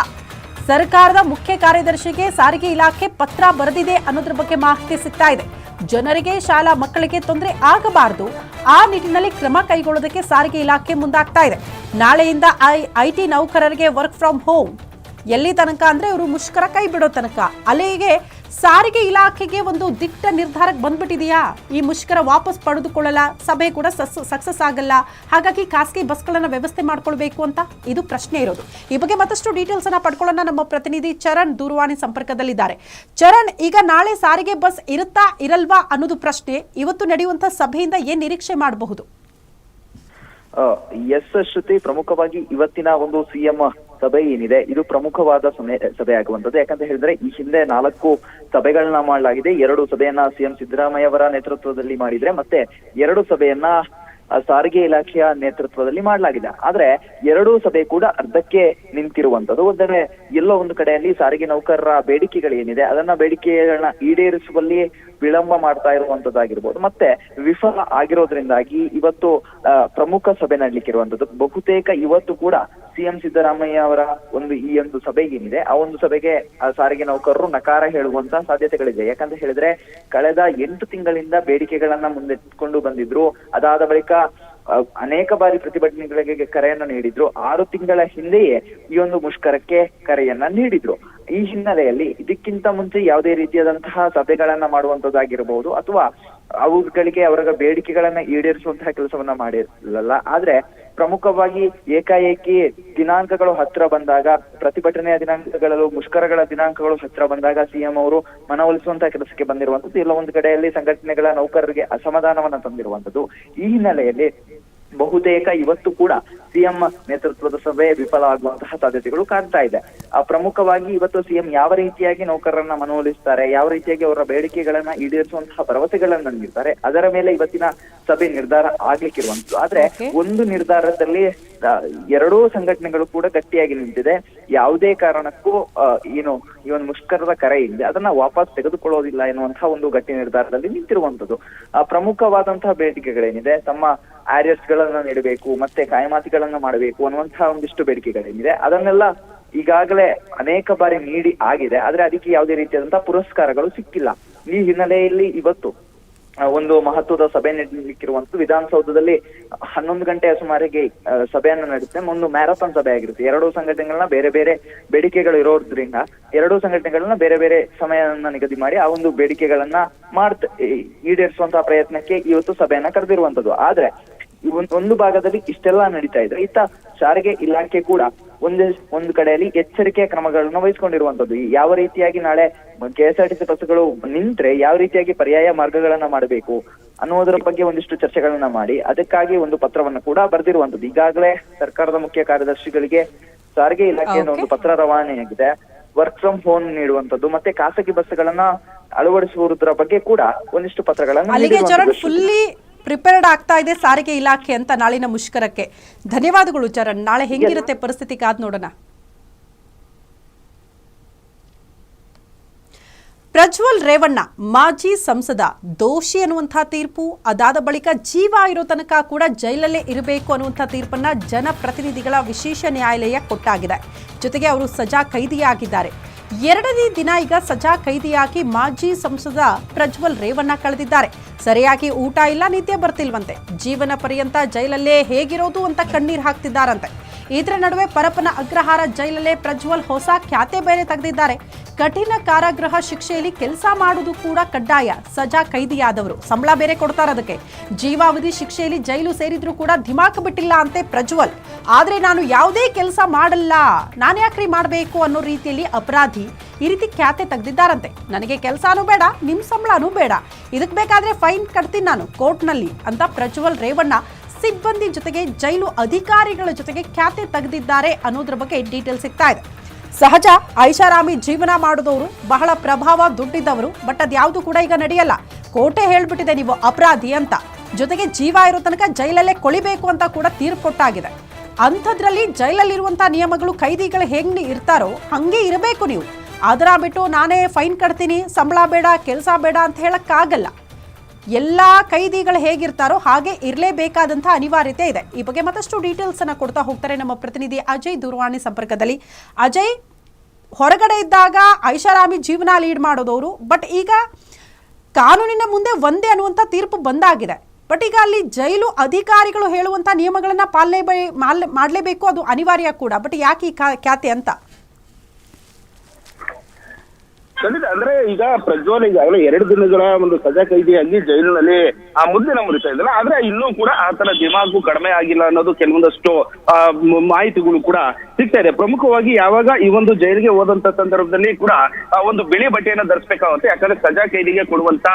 ಸರ್ಕಾರದ ಮುಖ್ಯ ಕಾರ್ಯದರ್ಶಿಗೆ ಸಾರಿಗೆ ಇಲಾಖೆ ಪತ್ರ ಬರೆದಿದೆ ಅನ್ನೋದ್ರ ಬಗ್ಗೆ ಮಾಹಿತಿ ಸಿಗ್ತಾ ಇದೆ. ಜನರಿಗೆ, ಶಾಲಾ ಮಕ್ಕಳಿಗೆ ತೊಂದರೆ ಆಗಬಾರದು. ಆ ನಿಟ್ಟಿನಲ್ಲಿ ಕ್ರಮ ಕೈಗೊಳ್ಳೋದಕ್ಕೆ ಸಾರಿಗೆ ಇಲಾಖೆ ಮುಂದಾಗ್ತಾ ಇದೆ. ನಾಳೆಯಿಂದ ಐ ಐ ಟಿ ನೌಕರರಿಗೆ ವರ್ಕ್ ಫ್ರಮ್ ಹೋಮ್ ಎಲ್ಲಿ ತನಕ ಅಂದ್ರೆ ಇವರು ಮುಷ್ಕರ ಕೈ ಬಿಡೋ ತನಕ. ಅಲ್ಲಿಗೆ ಸಾರಿಗೆ ಇಲಾಖೆಗೆ ಒಂದು ದಿಟ್ಟ ನಿರ್ಧಾರಕ್ಕೆ ಬಂದ್ಬಿಟ್ಟಿದೆಯಾ? ಈ ಮುಷ್ಕರ ವಾಪಸ್ ಪಡೆದುಕೊಳ್ಳಲ್ಲ ಸಭೆ ಕೂಡ ಸಕ್ಸಸ್ ಆಗಲ್ಲ. ಹಾಗಾಗಿ ಖಾಸಗಿ ಬಸ್ಗಳನ್ನು ವ್ಯವಸ್ಥೆ ಮಾಡ್ಕೊಳ್ಬೇಕು ಅಂತ ಇದು ಪ್ರಶ್ನೆ ಇರೋದು. ಈ ಬಗ್ಗೆ ಮತ್ತಷ್ಟು ಡೀಟೇಲ್ಸ್ ಅನ್ನ ಪಡ್ಕೊಳ್ಳೋಣ. ನಮ್ಮ ಪ್ರತಿನಿಧಿ ಚರಣ್ ದೂರವಾಣಿ ಸಂಪರ್ಕದಲ್ಲಿದ್ದಾರೆ. ಚರಣ್, ಈಗ ನಾಳೆ ಸಾರಿಗೆ ಬಸ್ ಇರುತ್ತಾ ಇರಲ್ವಾ ಅನ್ನೋದು ಪ್ರಶ್ನೆ. ಇವತ್ತು ನಡೆಯುವಂತಹ ಸಭೆಯಿಂದ ಏನ್ ನಿರೀಕ್ಷೆ ಮಾಡಬಹುದು? ಎಸ್ ಶ್ರುತಿ, ಪ್ರಮುಖವಾಗಿ ಇವತ್ತಿನ ಒಂದು ಸಿಎಂ ಸಭೆ ಏನಿದೆ, ಇದು ಪ್ರಮುಖವಾದ ಸಮಯ ಸಭೆ ಆಗುವಂತದ್ದು ಯಾಕಂತ ಹೇಳಿದ್ರೆ, ಈ ಹಿಂದೆ ನಾಲ್ಕು ಸಭೆಗಳನ್ನ ಮಾಡಲಾಗಿದೆ. ಎರಡು ಸಭೆಯನ್ನ ಸಿಎಂ ಸಿದ್ದರಾಮಯ್ಯ ಅವರ ನೇತೃತ್ವದಲ್ಲಿ ಮಾಡಿದ್ರೆ, ಮತ್ತೆ ಎರಡು ಸಭೆಯನ್ನ ಸಾರಿಗೆ ಇಲಾಖೆಯ ನೇತೃತ್ವದಲ್ಲಿ ಮಾಡಲಾಗಿದೆ. ಆದ್ರೆ, ಎರಡೂ ಸಭೆ ಕೂಡ ಅರ್ಧಕ್ಕೆ ನಿಂತಿರುವಂತದ್ದು ಅಂದರೆ ಎಲ್ಲೋ ಒಂದು ಕಡೆಯಲ್ಲಿ ಸಾರಿಗೆ ನೌಕರರ ಬೇಡಿಕೆಗಳೇನಿದೆ, ಅದನ್ನ ಬೇಡಿಕೆಗಳನ್ನ ಈಡೇರಿಸುವಲ್ಲಿ ವಿಳಂಬ ಮಾಡ್ತಾ ಇರುವಂತದ್ದಾಗಿರ್ಬೋದು. ಮತ್ತೆ ವಿಫಲ ಆಗಿರೋದ್ರಿಂದಾಗಿ ಇವತ್ತು ಪ್ರಮುಖ ಸಭೆ ನಡಲಿಕ್ಕಿರುವಂತದ್ದು. ಬಹುತೇಕ ಇವತ್ತು ಕೂಡ ಸಿಎಂ ಸಿದ್ದರಾಮಯ್ಯ ಅವರ ಒಂದು ಈ ಒಂದು ಸಭೆ ಏನಿದೆ ಆ ಒಂದು ಸಭೆಗೆ ಸಾರಿಗೆ ನೌಕರರು ನಕಾರ ಹೇಳುವಂತ ಸಾಧ್ಯತೆಗಳಿದೆ. ಯಾಕಂತ ಹೇಳಿದ್ರೆ, ಕಳೆದ ಎಂಟು ತಿಂಗಳಿಂದ ಬೇಡಿಕೆಗಳನ್ನ ಮುಂದಿಟ್ಕೊಂಡು ಬಂದಿದ್ರು. ಅದಾದ ಬಳಿಕ ಅನೇಕ ಬಾರಿ ಪ್ರತಿಭಟನೆಗಳಿಗೆ ಕರೆಯನ್ನ ನೀಡಿದ್ರು. ಆರು ತಿಂಗಳ ಹಿಂದೆಯೇ ಈ ಒಂದು ಮುಷ್ಕರಕ್ಕೆ ಕರೆಯನ್ನ ನೀಡಿದ್ರು. ಈ ಹಿನ್ನೆಲೆಯಲ್ಲಿ ಇದಕ್ಕಿಂತ ಮುಂಚೆ ಯಾವುದೇ ರೀತಿಯಾದಂತಹ ಸಭೆಗಳನ್ನ ಮಾಡುವಂತದ್ದಾಗಿರಬಹುದು ಅಥವಾ ಅವುಗಳಿಗೆ ಅವರ ಬೇಡಿಕೆಗಳನ್ನ ಈಡೇರಿಸುವಂತಹ ಕೆಲಸವನ್ನ ಮಾಡಿರಲಿಲ್ಲ. ಆದ್ರೆ ಪ್ರಮುಖವಾಗಿ ಏಕಾಏಕಿ ದಿನಾಂಕಗಳು ಹತ್ರ ಬಂದಾಗ, ಪ್ರತಿಭಟನೆಯ ದಿನಾಂಕಗಳು ಮುಷ್ಕರಗಳ ದಿನಾಂಕಗಳು ಹತ್ರ ಬಂದಾಗ ಸಿಎಂ ಅವರು ಮನವೊಲಿಸುವಂತಹ ಕೆಲಸಕ್ಕೆ ಬಂದಿರುವಂತದ್ದು ಇಲ್ಲ ಒಂದು ಕಡೆಯಲ್ಲಿ ಸಂಘಟನೆಗಳ ನೌಕರರಿಗೆ ಅಸಮಾಧಾನವನ್ನ ತಂದಿರುವಂತದ್ದು ಈ ಹಿನ್ನೆಲೆಯಲ್ಲಿ ಬಹುತೇಕ ಇವತ್ತು ಕೂಡ ಸಿಎಂ ನೇತೃತ್ವದ ಸಭೆ ವಿಫಲ ಆಗುವಂತಹ ಸಾಧ್ಯತೆಗಳು ಕಾಣ್ತಾ ಇದೆ. ಆ ಪ್ರಮುಖವಾಗಿ ಇವತ್ತು ಸಿಎಂ ಯಾವ ರೀತಿಯಾಗಿ ನೌಕರರನ್ನ ಮನವೊಲಿಸ್ತಾರೆ ಯಾವ ರೀತಿಯಾಗಿ ಅವರ ಬೇಡಿಕೆಗಳನ್ನ ಈಡೇರಿಸುವಂತಹ ಭರವಸೆಗಳನ್ನ ನೀಡ್ತಾರೆ ಅದರ ಮೇಲೆ ಇವತ್ತಿನ ಸಭೆ ನಿರ್ಧಾರ ಆಗ್ಲಿಕ್ಕಿರುವಂತದ್ದು ಆದ್ರೆ. ಒಂದು ನಿರ್ಧಾರದಲ್ಲಿ ಎರಡೂ ಸಂಘಟನೆಗಳು ಕೂಡ ಗಟ್ಟಿಯಾಗಿ ನಿಂತಿದೆ. ಯಾವುದೇ ಕಾರಣಕ್ಕೂ ಏನು ಈ ಒಂದು ಮುಷ್ಕರದ ಕರೆ ಇದೆ ಅದನ್ನ ವಾಪಸ್ ತೆಗೆದುಕೊಳ್ಳೋದಿಲ್ಲ ಎನ್ನುವಂತಹ ಒಂದು ಗಟ್ಟಿ ನಿರ್ಧಾರದಲ್ಲಿ ನಿಂತಿರುವಂತದ್ದು ಆ, ಪ್ರಮುಖವಾದಂತಹ ಬೇಡಿಕೆಗಳೇನಿದೆ, ತಮ್ಮ ಆರಿಯರ್ಸ್ ಗಳನ್ನ ನೀಡಬೇಕು, ಮತ್ತೆ ಕಾಯಮಾತಿಗಳನ್ನ ಮಾಡಬೇಕು ಅನ್ನುವಂತಹ ಒಂದಿಷ್ಟು ಬೇಡಿಕೆಗಳೇನಿದೆ. ಅದನ್ನೆಲ್ಲ ಈಗಾಗಲೇ ಅನೇಕ ಬಾರಿ ನೀಡಿ ಆಗಿದೆ, ಆದ್ರೆ ಅದಕ್ಕೆ ಯಾವುದೇ ರೀತಿಯಾದಂತಹ ಪುರಸ್ಕಾರಗಳು ಸಿಕ್ಕಿಲ್ಲ. ಈ ಹಿನ್ನೆಲೆಯಲ್ಲಿ ಇವತ್ತು ಒಂದು ಮಹತ್ವದ ಸಭೆ ನಡೆಯಲಿಕ್ಕಿರುವಂತದ್ದು ವಿಧಾನಸೌಧದಲ್ಲಿ ಹನ್ನೊಂದು ಗಂಟೆಯ ಸುಮಾರಿಗೆ ಸಭೆಯನ್ನು ನಡೆಸುತ್ತೆ. ಒಂದು ಮ್ಯಾರಥಾನ್ ಸಭೆ ಆಗಿರುತ್ತೆ. ಎರಡು ಸಂಘಟನೆಗಳನ್ನ ಬೇರೆ ಬೇರೆ ಬೇಡಿಕೆಗಳು ಇರೋದ್ರಿಂದ ಎರಡು ಸಂಘಟನೆಗಳನ್ನ ಬೇರೆ ಬೇರೆ ಸಮಯವನ್ನ ನಿಗದಿ ಮಾಡಿ ಆ ಒಂದು ಬೇಡಿಕೆಗಳನ್ನ ಮಾಡ್ತ ಈಡೇರಿಸುವಂತಹ ಪ್ರಯತ್ನಕ್ಕೆ ಇವತ್ತು ಸಭೆಯನ್ನ ಕರೆದಿರುವಂತದ್ದು. ಆದ್ರೆ ಒಂದು ಭಾಗದಲ್ಲಿ ಇಷ್ಟೆಲ್ಲ ನಡೀತಾ ಇದ್ರೆ ಇತ್ತ ಸಾರಿಗೆ ಇಲಾಖೆ ಕೂಡ ಒಂದೇ ಒಂದು ಕಡೆಯಲ್ಲಿ ಎಚ್ಚರಿಕೆಯ ಕ್ರಮಗಳನ್ನು ವಹಿಸಿಕೊಂಡಿರುವಂತದ್ದು ಯಾವ ರೀತಿಯಾಗಿ ನಾಳೆ K S R T C ಬಸ್ಗಳು ನಿಂತ್ರೆ ಯಾವ ರೀತಿಯಾಗಿ ಪರ್ಯಾಯ ಮಾರ್ಗಗಳನ್ನ ಮಾಡಬೇಕು ಅನ್ನೋದರ ಬಗ್ಗೆ ಒಂದಿಷ್ಟು ಚರ್ಚೆಗಳನ್ನ ಮಾಡಿ ಅದಕ್ಕಾಗಿ ಒಂದು ಪತ್ರವನ್ನ ಕೂಡ ಬರೆದಿರುವಂತದ್ದು ಈಗಾಗಲೇ ಸರ್ಕಾರದ ಮುಖ್ಯ ಕಾರ್ಯದರ್ಶಿಗಳಿಗೆ ಸಾರಿಗೆ ಇಲಾಖೆಯಿಂದ ಒಂದು ಪತ್ರ ರವಾನೆಯಾಗಿದೆ. ವರ್ಕ್ ಫ್ರಮ್ ಹೋಮ್ ನೀಡುವಂತದ್ದು ಮತ್ತೆ ಖಾಸಗಿ ಬಸ್ಗಳನ್ನ ಅಳವಡಿಸುವುದರ ಬಗ್ಗೆ ಕೂಡ ಒಂದಿಷ್ಟು ಪತ್ರಗಳನ್ನ ಪ್ರಿಪೇರ್ಡ್ ಆಗ್ತಾ ಇದೆ ಸಾರಿಗೆ ಇಲಾಖೆ ಅಂತ ನಾಳಿನ ಮುಷ್ಕರಕ್ಕೆ. ಧನ್ಯವಾದಗಳು ಚರಣ್ ನಾಳೆ ಹೆಂಗಿರುತ್ತೆ ಪರಿಸ್ಥಿತಿ ಕಾದ್ ನೋಡೋಣ. ಪ್ರಜ್ವಲ್ ರೇವಣ್ಣ ಮಾಜಿ ಸಂಸದ ದೋಷಿ ಅನ್ನುವಂಥ ತೀರ್ಪು ಅದಾದ ಬಳಿಕ ಜೀವ ಇರೋ ತನಕ ಕೂಡ ಜೈಲಲ್ಲೇ ಇರಬೇಕು ಅನ್ನುವಂಥ ತೀರ್ಪನ್ನ ಜನಪ್ರತಿನಿಧಿಗಳ ವಿಶೇಷ ನ್ಯಾಯಾಲಯ ಕೊಟ್ಟಾಗಿದೆ. ಜೊತೆಗೆ ಅವರು ಸಜಾ ಕೈದಿಯಾಗಿದ್ದಾರೆ. ಎರಡನೇ ದಿನ ಈಗ ಸಜಾ ಕೈದಿಯಾಗಿ ಮಾಜಿ ಸಂಸದ ಪ್ರಜ್ವಲ್ ರೇವಣ್ಣ ಕಳೆದಿದ್ದಾರೆ. ಸರಿಯಾಗಿ ಊಟ ಇಲ್ಲ, ನಿದ್ದೆ ಬರ್ತಿಲ್ವಂತೆ. ಜೀವನ ಪರ್ಯಂತ ಜೈಲಲ್ಲೇ ಹೇಗಿರೋದು ಅಂತ ಕಣ್ಣೀರು ಹಾಕ್ತಿದ್ದಾರಂತೆ. ಇದರ ನಡುವೆ ಪರಪನ ಅಗ್ರಹಾರ ಜೈಲಲ್ಲೇ ಪ್ರಜ್ವಲ್ ಹೊಸ ಖ್ಯಾತೆ ಬೇರೆ ತೆಗೆದಿದ್ದಾರೆ. ಕಠಿಣ ಕಾರಾಗೃಹ ಶಿಕ್ಷೆಯಲ್ಲಿ ಕೆಲಸ ಮಾಡುವುದು ಕೂಡ ಕಡ್ಡಾಯ. ಸಜಾ ಕೈದಿಯಾದವರು. ಸಂಬಳ ಬೇರೆ ಕೊಡ್ತಾರೆ ಅದಕ್ಕೆ. ಜೀವಾವಧಿ ಶಿಕ್ಷೆಯಲ್ಲಿ ಜೈಲು ಸೇರಿದ್ರು ಕೂಡ ಧಿಮಾಕ್ ಬಿಟ್ಟಿಲ್ಲ ಅಂತೆ ಪ್ರಜ್ವಲ್. ಆದ್ರೆ ನಾನು ಯಾವುದೇ ಕೆಲಸ ಮಾಡಲ್ಲ. ನಾನು ಯಾಕ್ರಿ ಮಾಡಬೇಕು ಅನ್ನೋ ರೀತಿಯಲ್ಲಿ ಅಪರಾಧಿ ಈ ರೀತಿ ಖ್ಯಾತೆ ತೆಗೆದಿದ್ದಾರಂತೆ. ನನಗೆ ಕೆಲಸನೂ ಬೇಡ ನಿಮ್ಮ ಸಂಬಳನೂ ಬೇಡ. ಇದಕ್ಕೆ ಬೇಕಾದ್ರೆ ಫೈನ್ ಕಟ್ತೀನಿ ನಾನು ಕೋರ್ಟ್ನಲ್ಲಿ ಅಂತ ಪ್ರಜ್ವಲ್ ರೇವಣ್ಣ ಸಿಬ್ಬಂದಿ ಜೊತೆಗೆ ಜೈಲು ಅಧಿಕಾರಿಗಳ ಜೊತೆಗೆ ಖ್ಯಾತೆ ತೆಗೆದಿದ್ದಾರೆ ಅನ್ನೋದ್ರ ಬಗ್ಗೆ ಡೀಟೇಲ್ ಸಿಗ್ತಾ ಇದೆ. ಸಹಜ, ಐಷಾರಾಮಿ ಜೀವನ ಮಾಡಿದವರು ಬಹಳ ಪ್ರಭಾವ ದುಡ್ಡಿದ್ದವರು ಬಟ್ ಅದ್ಯಾವುದು ಕೂಡ ಈಗ ನಡೆಯಲ್ಲ. ಕೋಟೆ ಹೇಳ್ಬಿಟ್ಟಿದೆ ನೀವು ಅಪರಾಧಿ ಅಂತ. ಜೊತೆಗೆ ಜೀವ ಇರೋ ತನಕ ಜೈಲಲ್ಲೇ ಕೊಳಿಬೇಕು ಅಂತ ಕೂಡ ತೀರ್ಪು ಕೊಟ್ಟಾಗಿದೆ. ಅಂಥದ್ರಲ್ಲಿ ಜೈಲಲ್ಲಿರುವಂಥ ನಿಯಮಗಳು ಕೈದಿಗಳು ಹೆಂಗೆ ಇರ್ತಾರೋ ಹಂಗೆ ಇರಬೇಕು ನೀವು. ಅದರ ಬಿಟ್ಟು ನಾನೇ ಫೈನ್ ಕಟ್ತೀನಿ, ಸಂಬಳ ಬೇಡ, ಕೆಲಸ ಬೇಡ ಅಂತ ಹೇಳೋಕ್ಕಾಗಲ್ಲ. ಎಲ್ಲ ಕೈದಿಗಳು ಹೇಗಿರ್ತಾರೋ ಹಾಗೆ ಇರಲೇಬೇಕಾದಂಥ ಅನಿವಾರ್ಯತೆ ಇದೆ. ಈ ಬಗ್ಗೆ ಮತ್ತಷ್ಟು ಡೀಟೇಲ್ಸ್ ಅನ್ನ ಕೊಡ್ತಾ ಹೋಗ್ತಾರೆ ನಮ್ಮ ಪ್ರತಿನಿಧಿ ಅಜಯ್ ದೂರವಾಣಿ ಸಂಪರ್ಕದಲ್ಲಿ. ಅಜಯ್, ಹೊರಗಡೆ ಇದ್ದಾಗ ಐಷಾರಾಮಿ ಜೀವನ ಲೀಡ್ ಮಾಡೋದವರು, ಬಟ್ ಈಗ ಕಾನೂನಿನ ಮುಂದೆ ಒಂದೇ ಅನ್ನುವಂಥ ತೀರ್ಪು ಬಂದಾಗಿದೆ. ಬಟ್ ಈಗ ಅಲ್ಲಿ ಜೈಲು ಅಧಿಕಾರಿಗಳು ಹೇಳುವಂಥ ನಿಯಮಗಳನ್ನ ಪಾಲನೆ ಮಾಡಲೇಬೇಕು, ಅದು ಅನಿವಾರ್ಯ ಕೂಡ. ಬಟ್ ಯಾಕೆ ಈ ಖ್ಯಾತೆ ಅಂತ? ಖಂಡಿತ, ಅಂದ್ರೆ ಈಗ ಪ್ರಜ್ವಲ್ ಈಗಾಗಲೇ ಎರಡು ದಿನಗಳ ಒಂದು ಸಜಾ ಕೈದಿಯಾಗಿ ಜೈಲಿನಲ್ಲಿ, ಆ ಮುಂದಿನ ಮುರಿತಾ ಇದ್ದಾರೆ ಆದ್ರೆ ಇನ್ನೂ ಕೂಡ ಆತನ ದಿಮಾಗು ಕಡಿಮೆ ಆಗಿಲ್ಲ ಅನ್ನೋದು ಕೆಲವೊಂದಷ್ಟು ಮಾಹಿತಿಗಳು ಕೂಡ ಸಿಗ್ತಾ ಇದೆ. ಪ್ರಮುಖವಾಗಿ ಯಾವಾಗ ಈ ಒಂದು ಜೈಲಿಗೆ ಹೋದಂತ ಸಂದರ್ಭದಲ್ಲಿ ಕೂಡ, ಆ, ಒಂದು ಬಿಳಿ ಬಟ್ಟೆಯನ್ನ ಧರಿಸಬೇಕಾಗುತ್ತೆ. ಯಾಕಂದ್ರೆ ಸಜಾ ಕೈದಿಗೆ ಕೊಡುವಂತ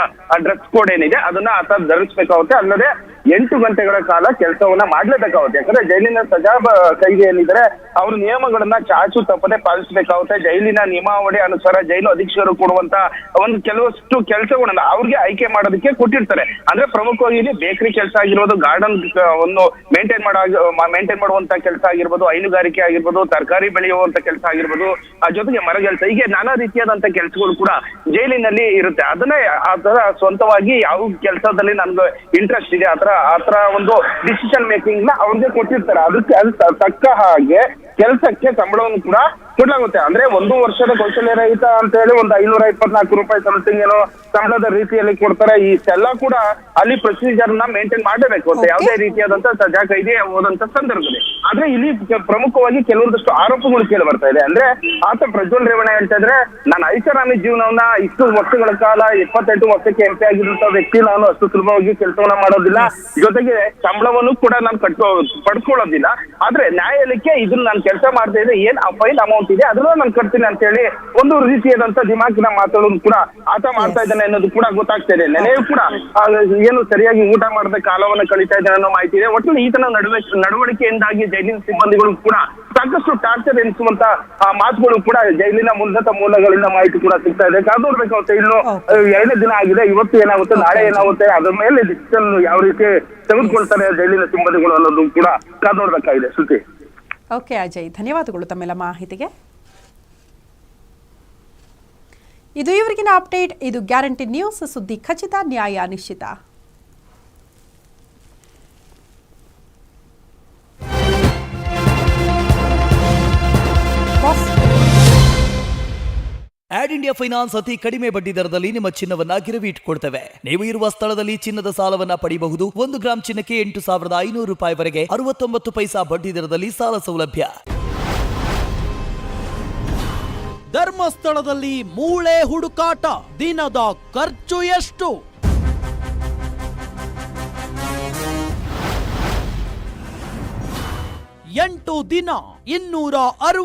ಡ್ರೆಸ್ ಕೋಡ್ ಏನಿದೆ, ಅದನ್ನ ಆತ ಧರಿಸಬೇಕಾಗುತ್ತೆ. ಅಲ್ಲದೆ ಎಂಟು ಗಂಟೆಗಳ ಕಾಲ ಕೆಲಸವನ್ನ ಮಾಡ್ಲೇಬೇಕಾಗುತ್ತೆ. ಯಾಕಂದ್ರೆ ಜೈಲಿನ ಸಜಾ ಕೈದಿ ಏನಿದ್ರೆ, ಅವ್ರ ನಿಯಮಗಳನ್ನ ಚಾಚು ತಪ್ಪದೆ ಪಾಲಿಸಬೇಕಾಗುತ್ತೆ. ಜೈಲಿನ ನಿಯಮಾವಳಿ ಅನುಸಾರ ಜೈಲು ಅಧೀಕ್ಷಕರು ಕೊಡುವಂತ ಒಂದು ಕೆಲವಷ್ಟು ಕೆಲಸಗಳನ್ನ ಅವ್ರಿಗೆ ಆಯ್ಕೆ ಮಾಡೋದಕ್ಕೆ ಕೊಟ್ಟಿರ್ತಾರೆ. ಅಂದ್ರೆ ಪ್ರಮುಖವಾಗಿ ಇಲ್ಲಿ ಬೇಕರಿ ಕೆಲಸ ಆಗಿರ್ಬೋದು, ಗಾರ್ಡನ್ ಒಂದು ಮೇಂಟೈನ್ ಮಾಡೋ ಮೇಂಟೈನ್ ಮಾಡುವಂತ ಕೆಲಸ ಆಗಿರ್ಬೋದು, ಹೈನುಗಾರಿಕೆ ಆಗಿರ್ಬೋದು, ತರಕಾರಿ ಬೆಳೆಯುವಂತ ಕೆಲಸ ಆಗಿರ್ಬೋದು, ಆ, ಜೊತೆಗೆ ಮರ ಕೆಲಸ, ಹೀಗೆ ನಾನಾ ರೀತಿಯಾದಂತ ಕೆಲಸಗಳು ಕೂಡ ಜೈಲಿನಲ್ಲಿ ಇರುತ್ತೆ. ಅದನ್ನೇ ಆತರ ತರ ಸ್ವಂತವಾಗಿ ಯಾವ ಕೆಲಸದಲ್ಲಿ ನನ್ಗೆ ಇಂಟ್ರೆಸ್ಟ್ ಇದೆ ಆತರ ಆತರ ಒಂದು ಡಿಸಿಷನ್ ಮೇಕಿಂಗ್ನ ಅವ್ರಿಗೆ ಕೊಟ್ಟಿರ್ತಾರೆ. ಅದಕ್ಕೆ ಅದು ತಕ್ಕ ಹಾಗೆ ಕೆಲಸಕ್ಕೆ ಸಂಬಳವನ್ನು ಕೂಡ ಕೊಡ್ಲಾಗುತ್ತೆ. ಅಂದ್ರೆ ಒಂದು ವರ್ಷದ ಕೌಶಲ್ಯ ರಹಿತ ಅಂತ ಹೇಳಿ ಒಂದು ಐನೂರ ಇಪ್ಪತ್ನಾಲ್ಕು ರೂಪಾಯಿ ಸಮಥಿಂಗ್ ಏನೋ ಸಂಬಳದ ರೀತಿಯಲ್ಲಿ ಕೊಡ್ತಾರೆ. ಇಷ್ಟೆಲ್ಲ ಕೂಡ ಅಲ್ಲಿ ಪ್ರೊಸೀಜರ್ನ ಮೇಂಟೈನ್ ಮಾಡಬೇಕು ಅಂತ ಯಾವುದೇ ರೀತಿಯಾದಂತ ಸಜಾ ಕೈದಿ ಹೋದಂತ ಸಂದರ್ಭದಲ್ಲಿ. ಆದ್ರೆ ಇಲ್ಲಿ ಪ್ರಮುಖವಾಗಿ ಕೆಲವೊಂದಷ್ಟು ಆರೋಪಗಳು ಕೇಳಿ ಬರ್ತಾ ಇದೆ. ಅಂದ್ರೆ ಆತ ಪ್ರಜ್ವಲ್ ರೇವಣ್ಣ ಹೇಳ್ತಾ ಇದ್ರೆ ನಾನು ಐಷಾರಾಮಿ ಜೀವನವನ್ನ ಇಷ್ಟು ವರ್ಷಗಳ ಕಾಲ ಇಪ್ಪತ್ತೆಂಟು ವರ್ಷಕ್ಕೆ ಎಂ ಪಿ ಆಗಿರುವಂತ ವ್ಯಕ್ತಿ ನಾನು ಅಷ್ಟು ಸುಲಭವಾಗಿ ಕೆಲಸವನ್ನ ಮಾಡೋದಿಲ್ಲ. ಜೊತೆಗೆ ಸಂಬಳವನ್ನು ಕೂಡ ನಾನು ಕಟ್ಟೋ ಪಡ್ಕೊಳ್ಳೋದಿಲ್ಲ. ಆದ್ರೆ ನ್ಯಾಯಾಲಯಕ್ಕೆ ಇದನ್ನ ನಾನು ಕೆಲಸ ಮಾಡ್ತಾ ಇದೆ ಏನ್ ಫೈಲ್ ಅಮೌಂಟ್ ಇದೆ ಅದನ್ನ ನಾನು ಕಟ್ತೀನಿ ಅಂತ ಹೇಳಿ ಒಂದು ರೀತಿಯಾದಂತ ದಿಮಾಕಿನ ಮಾತಾಡೋದು ಕೂಡ ಆತ ಮಾಡ್ತಾ ಇದ್ದಾನೆ ಅನ್ನೋದು ಕೂಡ ಗೊತ್ತಾಗ್ತಾ ಇದೆ. ನೆನೆಯೂ ಕೂಡ ಏನು ಸರಿಯಾಗಿ ಊಟ ಮಾಡದೆ ಕಾಲವನ್ನ ಕಳೀತಾ ಇದ್ದಾನೆ ಅನ್ನೋ ಮಾಹಿತಿ ಇದೆ. ಒಟ್ಟಿನಲ್ಲಿ ಈತನ ನಡುವೆ ನಡವಳಿಕೆಯಿಂದಾಗಿ ಜೈಲಿನ ಸಿಬ್ಬಂದಿಗಳು ಕೂಡ ಸಾಕಷ್ಟು ಟಾರ್ಚರ್ ಎನಿಸುವಂತ ಆ, ಮಾತುಗಳು ಕೂಡ ಜೈಲಿನ ಉನ್ನತ ಮೂಲಗಳಿಂದ ಮಾಹಿತಿ ಕೂಡ ಸಿಗ್ತಾ ಇದೆ. ಕಾದು ನೋಡ್ಬೇಕಾಗುತ್ತೆ ಇನ್ನು ಆ, ಎರಡನೇ ದಿನ ಆಗಿದೆ. ಇವತ್ತು ಏನಾಗುತ್ತೆ ನಾಳೆ ಏನಾಗುತ್ತೆ ಅದ್ರ ಮೇಲೆ ಡಿಸಿಷನ್ ಯಾವ ರೀತಿ ತೆಗೆದುಕೊಳ್ತಾರೆ ಜೈಲಿನ ಸಿಬ್ಬಂದಿಗಳು ಅನ್ನೋದು ಕೂಡ ಕಾದು ನೋಡ್ಬೇಕಾಗಿದೆ ಶ್ರುತಿ. ಓಕೆ, ಅಜಯ್, ಧನ್ಯವಾದಗಳು ತಮ್ಮೆಲ್ಲ ಮಾಹಿತಿಗೆ. ಇದು ಇವರಿಗಿನ ಅಪ್ಡೇಟ್. ಇದು ಗ್ಯಾರಂಟಿ ನ್ಯೂಸ್. ಸುದ್ದಿ ಖಚಿತ, ನ್ಯಾಯ ನಿಶ್ಚಿತ. ಆಡ್ ಇಂಡಿಯಾ ಫೈನಾನ್ಸ್ ಅತಿ ಕಡಿಮೆ ಬಡ್ಡಿ ದರದಲ್ಲಿ ನಿಮ್ಮ ಚಿನ್ನವನ್ನ ಗಿರವಿ ಇಟ್ಕೊಳ್ತೇವೆ ನೀವು ಇರುವ ಸ್ಥಳದಲ್ಲಿ ಚಿನ್ನದ ಸಾಲವನ್ನ ಪಡೆಯಬಹುದು ಒಂದು ಗ್ರಾಂ ಚಿನ್ನಕ್ಕೆ ಎಂಟು ಸಾವಿರದ ಐನೂರು ರೂಪಾಯಿವರೆಗೆ ಅರವತ್ತೊಂಬತ್ತು ಪೈಸಾ ಬಡ್ಡಿ ದರದಲ್ಲಿ ಸಾಲ ಸೌಲಭ್ಯ. ಧರ್ಮಸ್ಥಳದಲ್ಲಿ ಮೂಳೆ ಹುಡುಕಾಟ. ದಿನದ ಖರ್ಚು ಎಷ್ಟು? ಎಂಟು ದಿನ, ಇನ್ನೂರ